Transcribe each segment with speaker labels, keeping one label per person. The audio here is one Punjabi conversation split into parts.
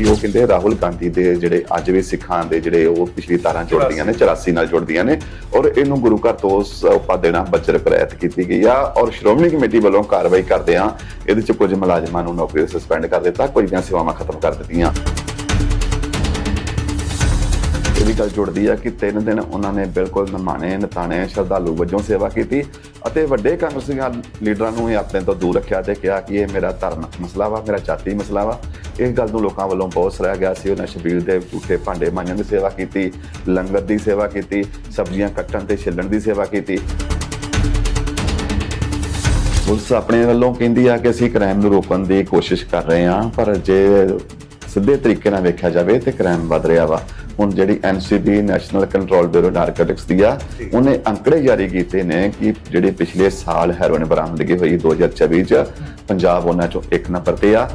Speaker 1: ਕਿਉਂਕਿ ਉਹ ਕਹਿੰਦੇ ਰਾਹੁਲ ਗਾਂਧੀ ਦੇ ਜਿਹੜੇ ਅੱਜ ਵੀ ਸਿੱਖਾਂ ਦੇ ਜਿਹੜੇ ਉਹ ਪਿਛਲੀ ਤਾਰਾਂ ਜੁੜਦੀਆਂ ਨੇ 84 ਨਾਲ ਜੁੜਦੀਆਂ ਨੇ ਔਰ ਇਹਨੂੰ ਗੁਰੂ ਘਰ ਤੋਂ ਸੌਂਪਾ ਦੇਣਾ ਬੱਜਰ ਪ੍ਰੈਤ ਕੀਤੀ ਗਈ ਆ ਔਰ ਸ਼੍ਰੋਮਣੀ ਕਮੇਟੀ ਵੱਲੋਂ ਕਾਰਵਾਈ ਕਰਦੇ ਆ, ਇਹਦੇ ਚ ਕੁਝ ਮੁਲਾਜ਼ਮਾਂ ਨੂੰ ਨੌਕਰੀ ਸਸਪੈਂਡ ਕਰ ਦਿੱਤਾ, ਕੁਝ ਦੀਆਂ ਸੇਵਾਵਾਂ ਖਤਮ ਕਰ ਦਿੱਤੀਆਂ। ਇਹ ਗੱਲ ਜੁੜਦੀ ਹੈ ਕਿ ਤਿੰਨ ਦਿਨ ਉਹਨਾਂ ਨੇ ਬਿਲਕੁਲ ਨਿਮਾਣੇ, ਨਤਾਣੇ, ਸ਼ਰਧਾਲੂ ਵਜੋਂ ਸੇਵਾ ਕੀਤੀ ਅਤੇ ਵੱਡੇ ਕਾਂਗਰਸੀ ਲੀਡਰਾਂ ਨੂੰ ਇਹ ਆਪਣੇ ਤੋਂ ਦੂਰ ਰੱਖਿਆ ਤੇ ਕਿਹਾ ਕਿ ਇਹ ਮੇਰਾ ਧਾਰਮਿਕ ਮਸਲਾ ਵਾ ਮੇਰਾ ਜਾਤੀ ਮਸਲਾ ਵਾ ਇਸ ਗੱਲ ਨੂੰ ਲੋਕਾਂ ਵੱਲੋਂ ਬਹੁਤ ਸਰਾਹਿਆ ਗਿਆ ਸੀ। ਉਹਨਾਂ ਸ਼ਬੀਲ ਦੇ ਝੂਠੇ ਭਾਂਡੇ ਮਾਂਜਣ ਦੀ ਸੇਵਾ ਕੀਤੀ, ਲੰਗਰ ਦੀ ਸੇਵਾ ਕੀਤੀ, ਸਬਜ਼ੀਆਂ ਕੱਟਣ ਤੇ ਛਿੱਲਣ ਦੀ ਸੇਵਾ ਕੀਤੀ। ਪੁਲਿਸ ਆਪਣੇ ਵੱਲੋਂ ਕਹਿੰਦੀ ਆ ਕਿ ਅਸੀਂ ਕ੍ਰਾਈਮ ਨੂੰ ਰੋਕਣ ਦੀ ਕੋਸ਼ਿਸ਼ ਕਰ ਰਹੇ ਹਾਂ, ਪਰ ਜੇ ਸਿੱਧੇ ਤਰੀਕੇ ਨਾਲ ਵੇਖਿਆ ਜਾਵੇ ਤੇ ਕ੍ਰਾਈਮ ਵੱਧ ਰਿਹਾ ਵਾ। ਹੁਣ ਜਿਹੜੀ NCB national control bureau narcotics ਦੀ ਆ ਉਹਨੇ ਅੰਕੜੇ ਜਾਰੀ ਕੀਤੇ ਨੇ ਕਿ ਜਿਹੜੇ ਪਿਛਲੇ ਸਾਲ ਹੈਰੋਇਨ ਬਰਾਮਦਗੀ ਹੋਈ 2024 ਚ ਪੰਜਾਬ ਉਹਨਾਂ ਚੋਂ ਇੱਕ ਨੰਬਰ ਤੇ ਆ।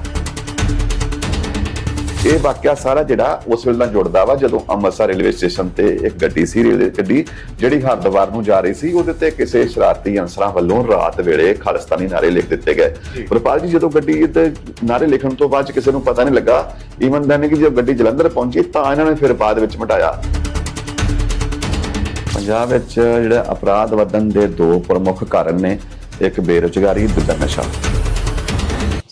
Speaker 1: ਇਹ ਵਾਕਿਆ ਸਾਰਾ ਜਿਹੜਾ ਉਸ ਵੇਲੇ ਨਾਲ ਜੁੜਦਾ ਵਾ ਜਦੋਂ ਅੰਮ੍ਰਿਤਸਰ ਰੇਲਵੇ ਸਟੇਸ਼ਨ ਤੇ ਇੱਕ ਗੱਡੀ ਸੀ ਰੇਲਵੇ ਗੱਡੀ ਜਿਹੜੀ ਹਰਿਦੁਆਰ ਨੂੰ ਜਾ ਰਹੀ ਸੀ ਉਹਦੇ ਤੇ ਕਿਸੇ ਸ਼ਰਾਰਤੀ ਅਨਸਰਾਂ ਵੱਲੋਂ ਰਾਤ ਵੇਲੇ ਖਾਲਿਸਤਾਨੀ ਨਾਰੇ ਲਿਖ ਦਿੱਤੇ ਗਏ। ਗੁਰਪਾਲ ਜੀ ਜਦੋਂ ਗੱਡੀ ਤੇ ਨਾਰੇ ਲਿਖਣ ਤੋਂ ਬਾਅਦ ਕਿਸੇ ਨੂੰ ਪਤਾ ਨਹੀਂ ਲੱਗਾ ਈਵਨ ਦੈਨ ਕਿ ਜਦੋਂ ਗੱਡੀ ਜਲੰਧਰ ਪਹੁੰਚੀ ਤਾਂ ਇਹਨਾਂ ਨੇ ਫਿਰ ਬਾਅਦ ਵਿੱਚ ਮਟਾਇਆ। ਪੰਜਾਬ ਵਿੱਚ ਜਿਹੜਾ ਅਪਰਾਧ ਵਧਣ ਦੇ ਦੋ ਪ੍ਰਮੁੱਖ ਕਾਰਨ ਨੇ ਇੱਕ ਬੇਰੁਜ਼ਗਾਰੀ ਦੂਜਾ ਨਸ਼ਾ।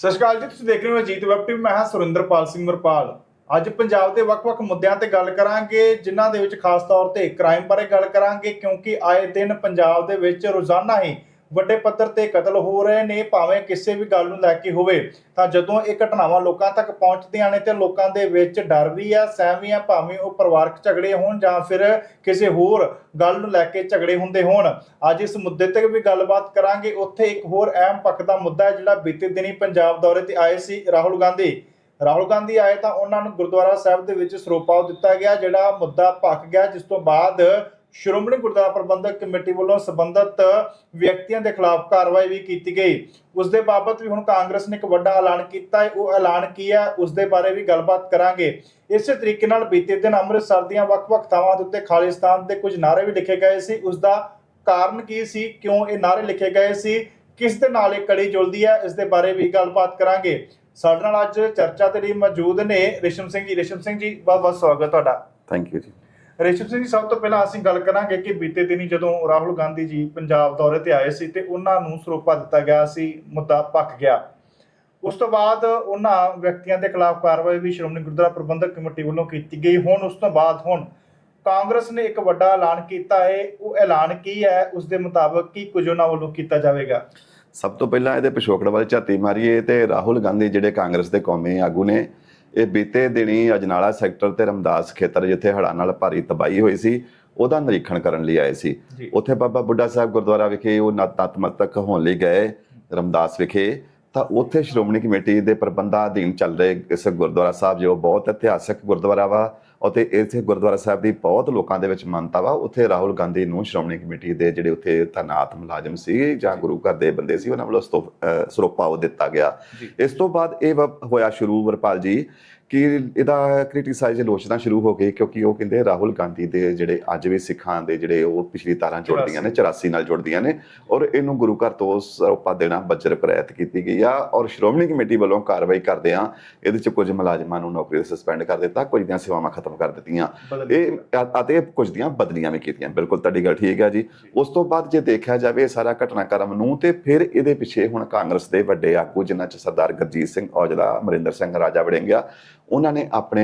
Speaker 2: ਸਤਿ ਸ਼੍ਰੀ ਅਕਾਲ ਜੀ, ਤੁਸੀਂ ਦੇਖ ਰਹੇ ਹੋ ਅਜੀਤ ਵੈਬ ਟੀਵੀ, ਮੈਂ ਹਾਂ ਸੁਰਿੰਦਰਪਾਲ ਸਿੰਘ ਮਰਪਾਲ। ਅੱਜ ਪੰਜਾਬ ਦੇ ਵੱਖ-ਵੱਖ ਮੁੱਦਿਆਂ ਤੇ ਗੱਲ ਕਰਾਂਗੇ, ਜਿਨ੍ਹਾਂ ਦੇ ਵਿੱਚ ਖਾਸ ਤੌਰ ਤੇ ਕ੍ਰਾਈਮ ਬਾਰੇ ਗੱਲ ਕਰਾਂਗੇ, ਕਿਉਂਕਿ ਆਏ ਦਿਨ ਪੰਜਾਬ ਦੇ ਵਿੱਚ ਰੋਜ਼ਾਨਾ ਹੀ ਵੱਡੇ ਪੱਧਰ ਤੇ ਕਤਲ ਹੋ ਰਹੇ ਨੇ, ਭਾਵੇਂ ਕਿਸੇ ਵੀ ਗੱਲ ਨੂੰ ਲੈ ਕੇ ਹੋਵੇ, ਤਾਂ ਜਦੋਂ ਇਹ ਘਟਨਾਵਾਂ ਲੋਕਾਂ ਤੱਕ ਪਹੁੰਚਦੀਆਂ ਨੇ ਤੇ ਲੋਕਾਂ ਦੇ ਵਿੱਚ ਡਰ ਵੀ ਆ, ਸਹਿਮ ਵੀ ਆ, ਭਾਵੇਂ ਉਹ ਪਰਿਵਾਰਕ ਝਗੜੇ ਹੋਣ ਜਾਂ ਫਿਰ ਕਿਸੇ ਹੋਰ ਗੱਲ ਨੂੰ ਲੈ ਕੇ ਝਗੜੇ ਹੁੰਦੇ ਹੋਣ। ਅੱਜ ਇਸ ਮੁੱਦੇ ਤੇ ਵੀ ਗੱਲਬਾਤ ਕਰਾਂਗੇ। ਉੱਥੇ ਇੱਕ ਹੋਰ ਅਹਿਮ ਪੱਖ ਦਾ ਮੁੱਦਾ ਹੈ, ਜਿਹੜਾ ਬੀਤੇ ਦਿਨੀ ਪੰਜਾਬ ਦੌਰੇ ਤੇ ਆਏ ਸੀ ਰਾਹੁਲ ਗਾਂਧੀ। ਰਾਹੁਲ ਗਾਂਧੀ ਆਏ ਤਾਂ ਉਹਨਾਂ ਨੂੰ ਗੁਰਦੁਆਰਾ ਸਾਹਿਬ ਦੇ ਵਿੱਚ ਸਰੋਪਾ ਦਿੱਤਾ ਗਿਆ, ਜਿਹੜਾ ਮੁੱਦਾ ਭੱਕ ਗਿਆ, ਜਿਸ ਤੋਂ ਬਾਅਦ ਸ਼੍ਰੋਮਣੀ ਗੁਰਦੁਆਰਾ ਪ੍ਰਬੰਧਕ ਕਮੇਟੀ ਵੱਲੋਂ ਸੰਬੰਧਿਤ ਵਿਅਕਤੀਆਂ ਦੇ ਖਿਲਾਫ ਕਾਰਵਾਈ ਵੀ ਕੀਤੀ ਗਈ। ਉਸ ਦੇ ਬਾਬਤ ਵੀ ਹੁਣ ਕਾਂਗਰਸ ਨੇ ਇੱਕ ਵੱਡਾ ਐਲਾਨ ਕੀਤਾ ਹੈ। ਉਹ ਐਲਾਨ ਕੀ ਹੈ, ਉਸ ਦੇ ਬਾਰੇ ਵੀ ਗੱਲਬਾਤ ਕਰਾਂਗੇ। ਇਸੇ ਤਰੀਕੇ ਨਾਲ ਬੀਤੇ ਦਿਨ ਅੰਮ੍ਰਿਤਸਰ ਦੀਆਂ ਵੱਖ-ਵੱਖ ਥਾਵਾਂ ਦੇ ਉੱਤੇ ਖਾਲਿਸਤਾਨ ਦੇ ਕੁਝ ਨਾਅਰੇ ਵੀ ਲਿਖੇ ਗਏ ਸੀ। ਉਸ ਦਾ ਕਾਰਨ ਕੀ ਸੀ, ਕਿਉਂ ਇਹ ਨਾਅਰੇ ਲਿਖੇ ਗਏ ਸੀ, ਕਿਸ ਦੇ ਨਾਲ ਇਹ ਕੜੀ ਜੁਲਦੀ ਹੈ, ਇਸ ਦੇ ਬਾਰੇ ਵੀ ਗੱਲਬਾਤ ਕਰਾਂਗੇ। ਸਾਡੇ ਨਾਲ ਅੱਜ ਚਰਚਾ ਦੇ ਲਈ ਮੌਜੂਦ ਨੇ ਰਿਸ਼ਮ ਸਿੰਘ ਜੀ। ਰਿਸ਼ਮ ਸਿੰਘ ਜੀ ਬਹੁਤ ਬਹੁਤ ਸਵਾਗਤ ਤੁਹਾਡਾ।
Speaker 1: ਥੈਂਕ ਯੂ ਜੀ।
Speaker 2: ਰੇਸ਼ਮ ਸਿੰਘ ਜੀ, ਸਭ ਤੋਂ ਪਹਿਲਾਂ ਅਸੀਂ ਗੱਲ ਕਰਾਂਗੇ ਕਿ ਬੀਤੇ ਦਿਨੀ ਜਦੋਂ ਰਾਹੁਲ ਗਾਂਧੀ ਜੀ ਪੰਜਾਬ ਦੌਰੇ ਤੇ ਆਏ ਸੀ ਤੇ ਉਹਨਾਂ ਨੂੰ ਸਰੋਪਾ ਦਿੱਤਾ ਗਿਆ ਸੀ, ਮੁੱਦਾ ਪੱਕ ਗਿਆ। ਉਸ ਤੋਂ ਬਾਅਦ ਉਹਨਾਂ ਵਿਅਕਤੀਆਂ ਦੇ ਖਿਲਾਫ ਕਾਰਵਾਈ ਵੀ ਸ਼੍ਰੋਮਣੀ ਗੁਰਦੁਆਰਾ ਪ੍ਰਬੰਧਕ ਕਮੇਟੀ ਵੱਲੋਂ ਕੀਤੀ ਗਈ। ਹੁਣ ਉਸ ਤੋਂ ਬਾਅਦ ਹੁਣ ਕਾਂਗਰਸ ਨੇ ਇੱਕ ਵੱਡਾ ਐਲਾਨ ਕੀਤਾ ਹੈ। ਉਹ ਐਲਾਨ ਕੀ ਹੈ? ਉਸ ਦੇ ਮੁਤਾਬਕ ਕੀ ਕੁਝ ਉਹਨਾਂ ਵੱਲੋਂ ਕੀਤਾ ਜਾਵੇਗਾ?
Speaker 1: ਸਭ ਤੋਂ ਪਹਿਲਾਂ ਇਹਦੇ ਪਿਛੋਕੜ ਵੱਲ ਝਾਤੀ ਮਾਰੀਏ ਤੇ ਰਾਹੁਲ ਗਾਂਧੀ ਜਿਹੜੇ ਕਾਂਗਰਸ ਦੇ ਕੌਮੀ ਆਗੂ ਨੇ ਇਹ ਬੀਤੇ ਦਿਨੀ ਅਜਨਾਲਾ ਸੈਕਟਰ ਤੇ ਰਮਦਾਸ ਖੇਤਰ ਜਿੱਥੇ ਹੜ੍ਹਾਂ ਨਾਲ ਭਾਰੀ ਤਬਾਹੀ ਹੋਈ ਸੀ ਉਹਦਾ ਨਿਰੀਖਣ ਕਰਨ ਲਈ ਆਏ ਸੀ। ਉੱਥੇ ਬਾਬਾ ਬੁੱਢਾ ਸਾਹਿਬ ਗੁਰਦੁਆਰਾ ਵਿਖੇ ਉਹ ਨਤਮਸਤਕ ਹੋਣ ਲਈ ਗਏ ਰਮਦਾਸ ਵਿਖੇ। ਤਾਂ ਉੱਥੇ ਸ਼੍ਰੋਮਣੀ ਕਮੇਟੀ ਦੇ ਪ੍ਰਬੰਧਾਂ ਅਧੀਨ ਚੱਲ ਰਹੇ ਇਸ ਗੁਰਦੁਆਰਾ ਸਾਹਿਬ ਜੋ ਬਹੁਤ ਇਤਿਹਾਸਕ ਗੁਰਦੁਆਰਾ ਵਾ। ਅਤੇ ਇੱਥੇ ਗੁਰਦੁਆਰਾ ਸਾਹਿਬ ਦੀ ਬਹੁਤ ਲੋਕਾਂ ਦੇ ਵਿੱਚ ਮਾਨਤਾ ਵਾ। ਉੱਥੇ ਰਾਹੁਲ ਗਾਂਧੀ ਨੂੰ ਸ਼੍ਰੋਮਣੀ ਕਮੇਟੀ ਦੇ ਜਿਹੜੇ ਉੱਥੇ ਤੈਨਾਤ ਮੁਲਾਜ਼ਮ ਸੀ ਜਾਂ ਗੁਰੂ ਘਰ ਦੇ ਬੰਦੇ ਸੀ ਉਹਨਾਂ ਵੱਲੋਂ ਸਰੋਪਾ ਉਹ ਦਿੱਤਾ ਗਿਆ। ਇਸ ਤੋਂ ਬਾਅਦ ਇਹ ਹੋਇਆ ਸ਼ੁਰੂ ਵਰਪਾਲ ਜੀ। ਕਿ ਇਹਦਾ ਕ੍ਰਿਟਿਸਾਈਜ਼ ਆਲੋਚਨਾ ਸ਼ੁਰੂ ਹੋ ਗਈ ਕਿਉਂਕਿ ਉਹ ਕਹਿੰਦੇ ਰਾਹੁਲ ਗਾਂਧੀ ਦੇ ਜਿਹੜੇ ਅੱਜ ਵੀ ਸਿੱਖਾਂ ਦੇ ਜਿਹੜੇ ਉਹ ਪਿਛਲੀ ਤਾਰਾਂ ਜੁੜਦੀਆਂ ਨੇ 84 ਨਾਲ ਜੁੜਦੀਆਂ ਨੇ ਔਰ ਇਹਨੂੰ ਗੁਰੂ ਘਰ ਤੋਂ ਸਰੋਪਾ ਦੇਣਾ ਬੱਜਰ ਪ੍ਰੈਤ ਕੀਤੀ ਗਈ ਆ ਔਰ ਸ਼੍ਰੋਮਣੀ ਕਮੇਟੀ ਵੱਲੋਂ ਕਾਰਵਾਈ ਕਰਦੇ ਆ ਇਹਦੇ ਚ ਕੁਝ ਮੁਲਾਜ਼ਮਾਂ ਨੂੰ ਨੌਕਰੀ ਤੋਂ ਸਸਪੈਂਡ ਕਰ ਦਿੱਤਾ ਕੁਝ ਦੀਆਂ ਸੇਵਾਵਾਂ ਖਤਮ ਕਰ ਦਿੱਤੀਆਂ। ਇਹ ਅਤੇ ਕੁਝ ਦੀਆਂ ਬਦਲੀਆਂ ਵੀ ਕੀਤੀਆਂ ਬਿਲਕੁਲ ਤੁਹਾਡੀ ਗੱਲ ਠੀਕ ਹੈ ਜੀ। ਉਸ ਤੋਂ ਬਾਅਦ ਜੇ ਦੇਖਿਆ ਜਾਵੇ ਸਾਰਾ ਘਟਨਾਕ੍ਰਮ ਨੂੰ ਤੇ ਫਿਰ ਇਹਦੇ ਪਿੱਛੇ ਹੁਣ ਕਾਂਗਰਸ ਦੇ ਵੱਡੇ ਆਗੂ ਜਿਨ੍ਹਾਂ ਚ ਸਰਦਾਰ ਗੁਰਜੀਤ ਸਿੰਘ ਔਜਲਾ ਅਮਰਿੰਦਰ ਸਿੰਘ ਰਾਜਾ ਵੜਿੰਗਿਆ ਉਹਨਾਂ ਨੇ ਆਪਣੇ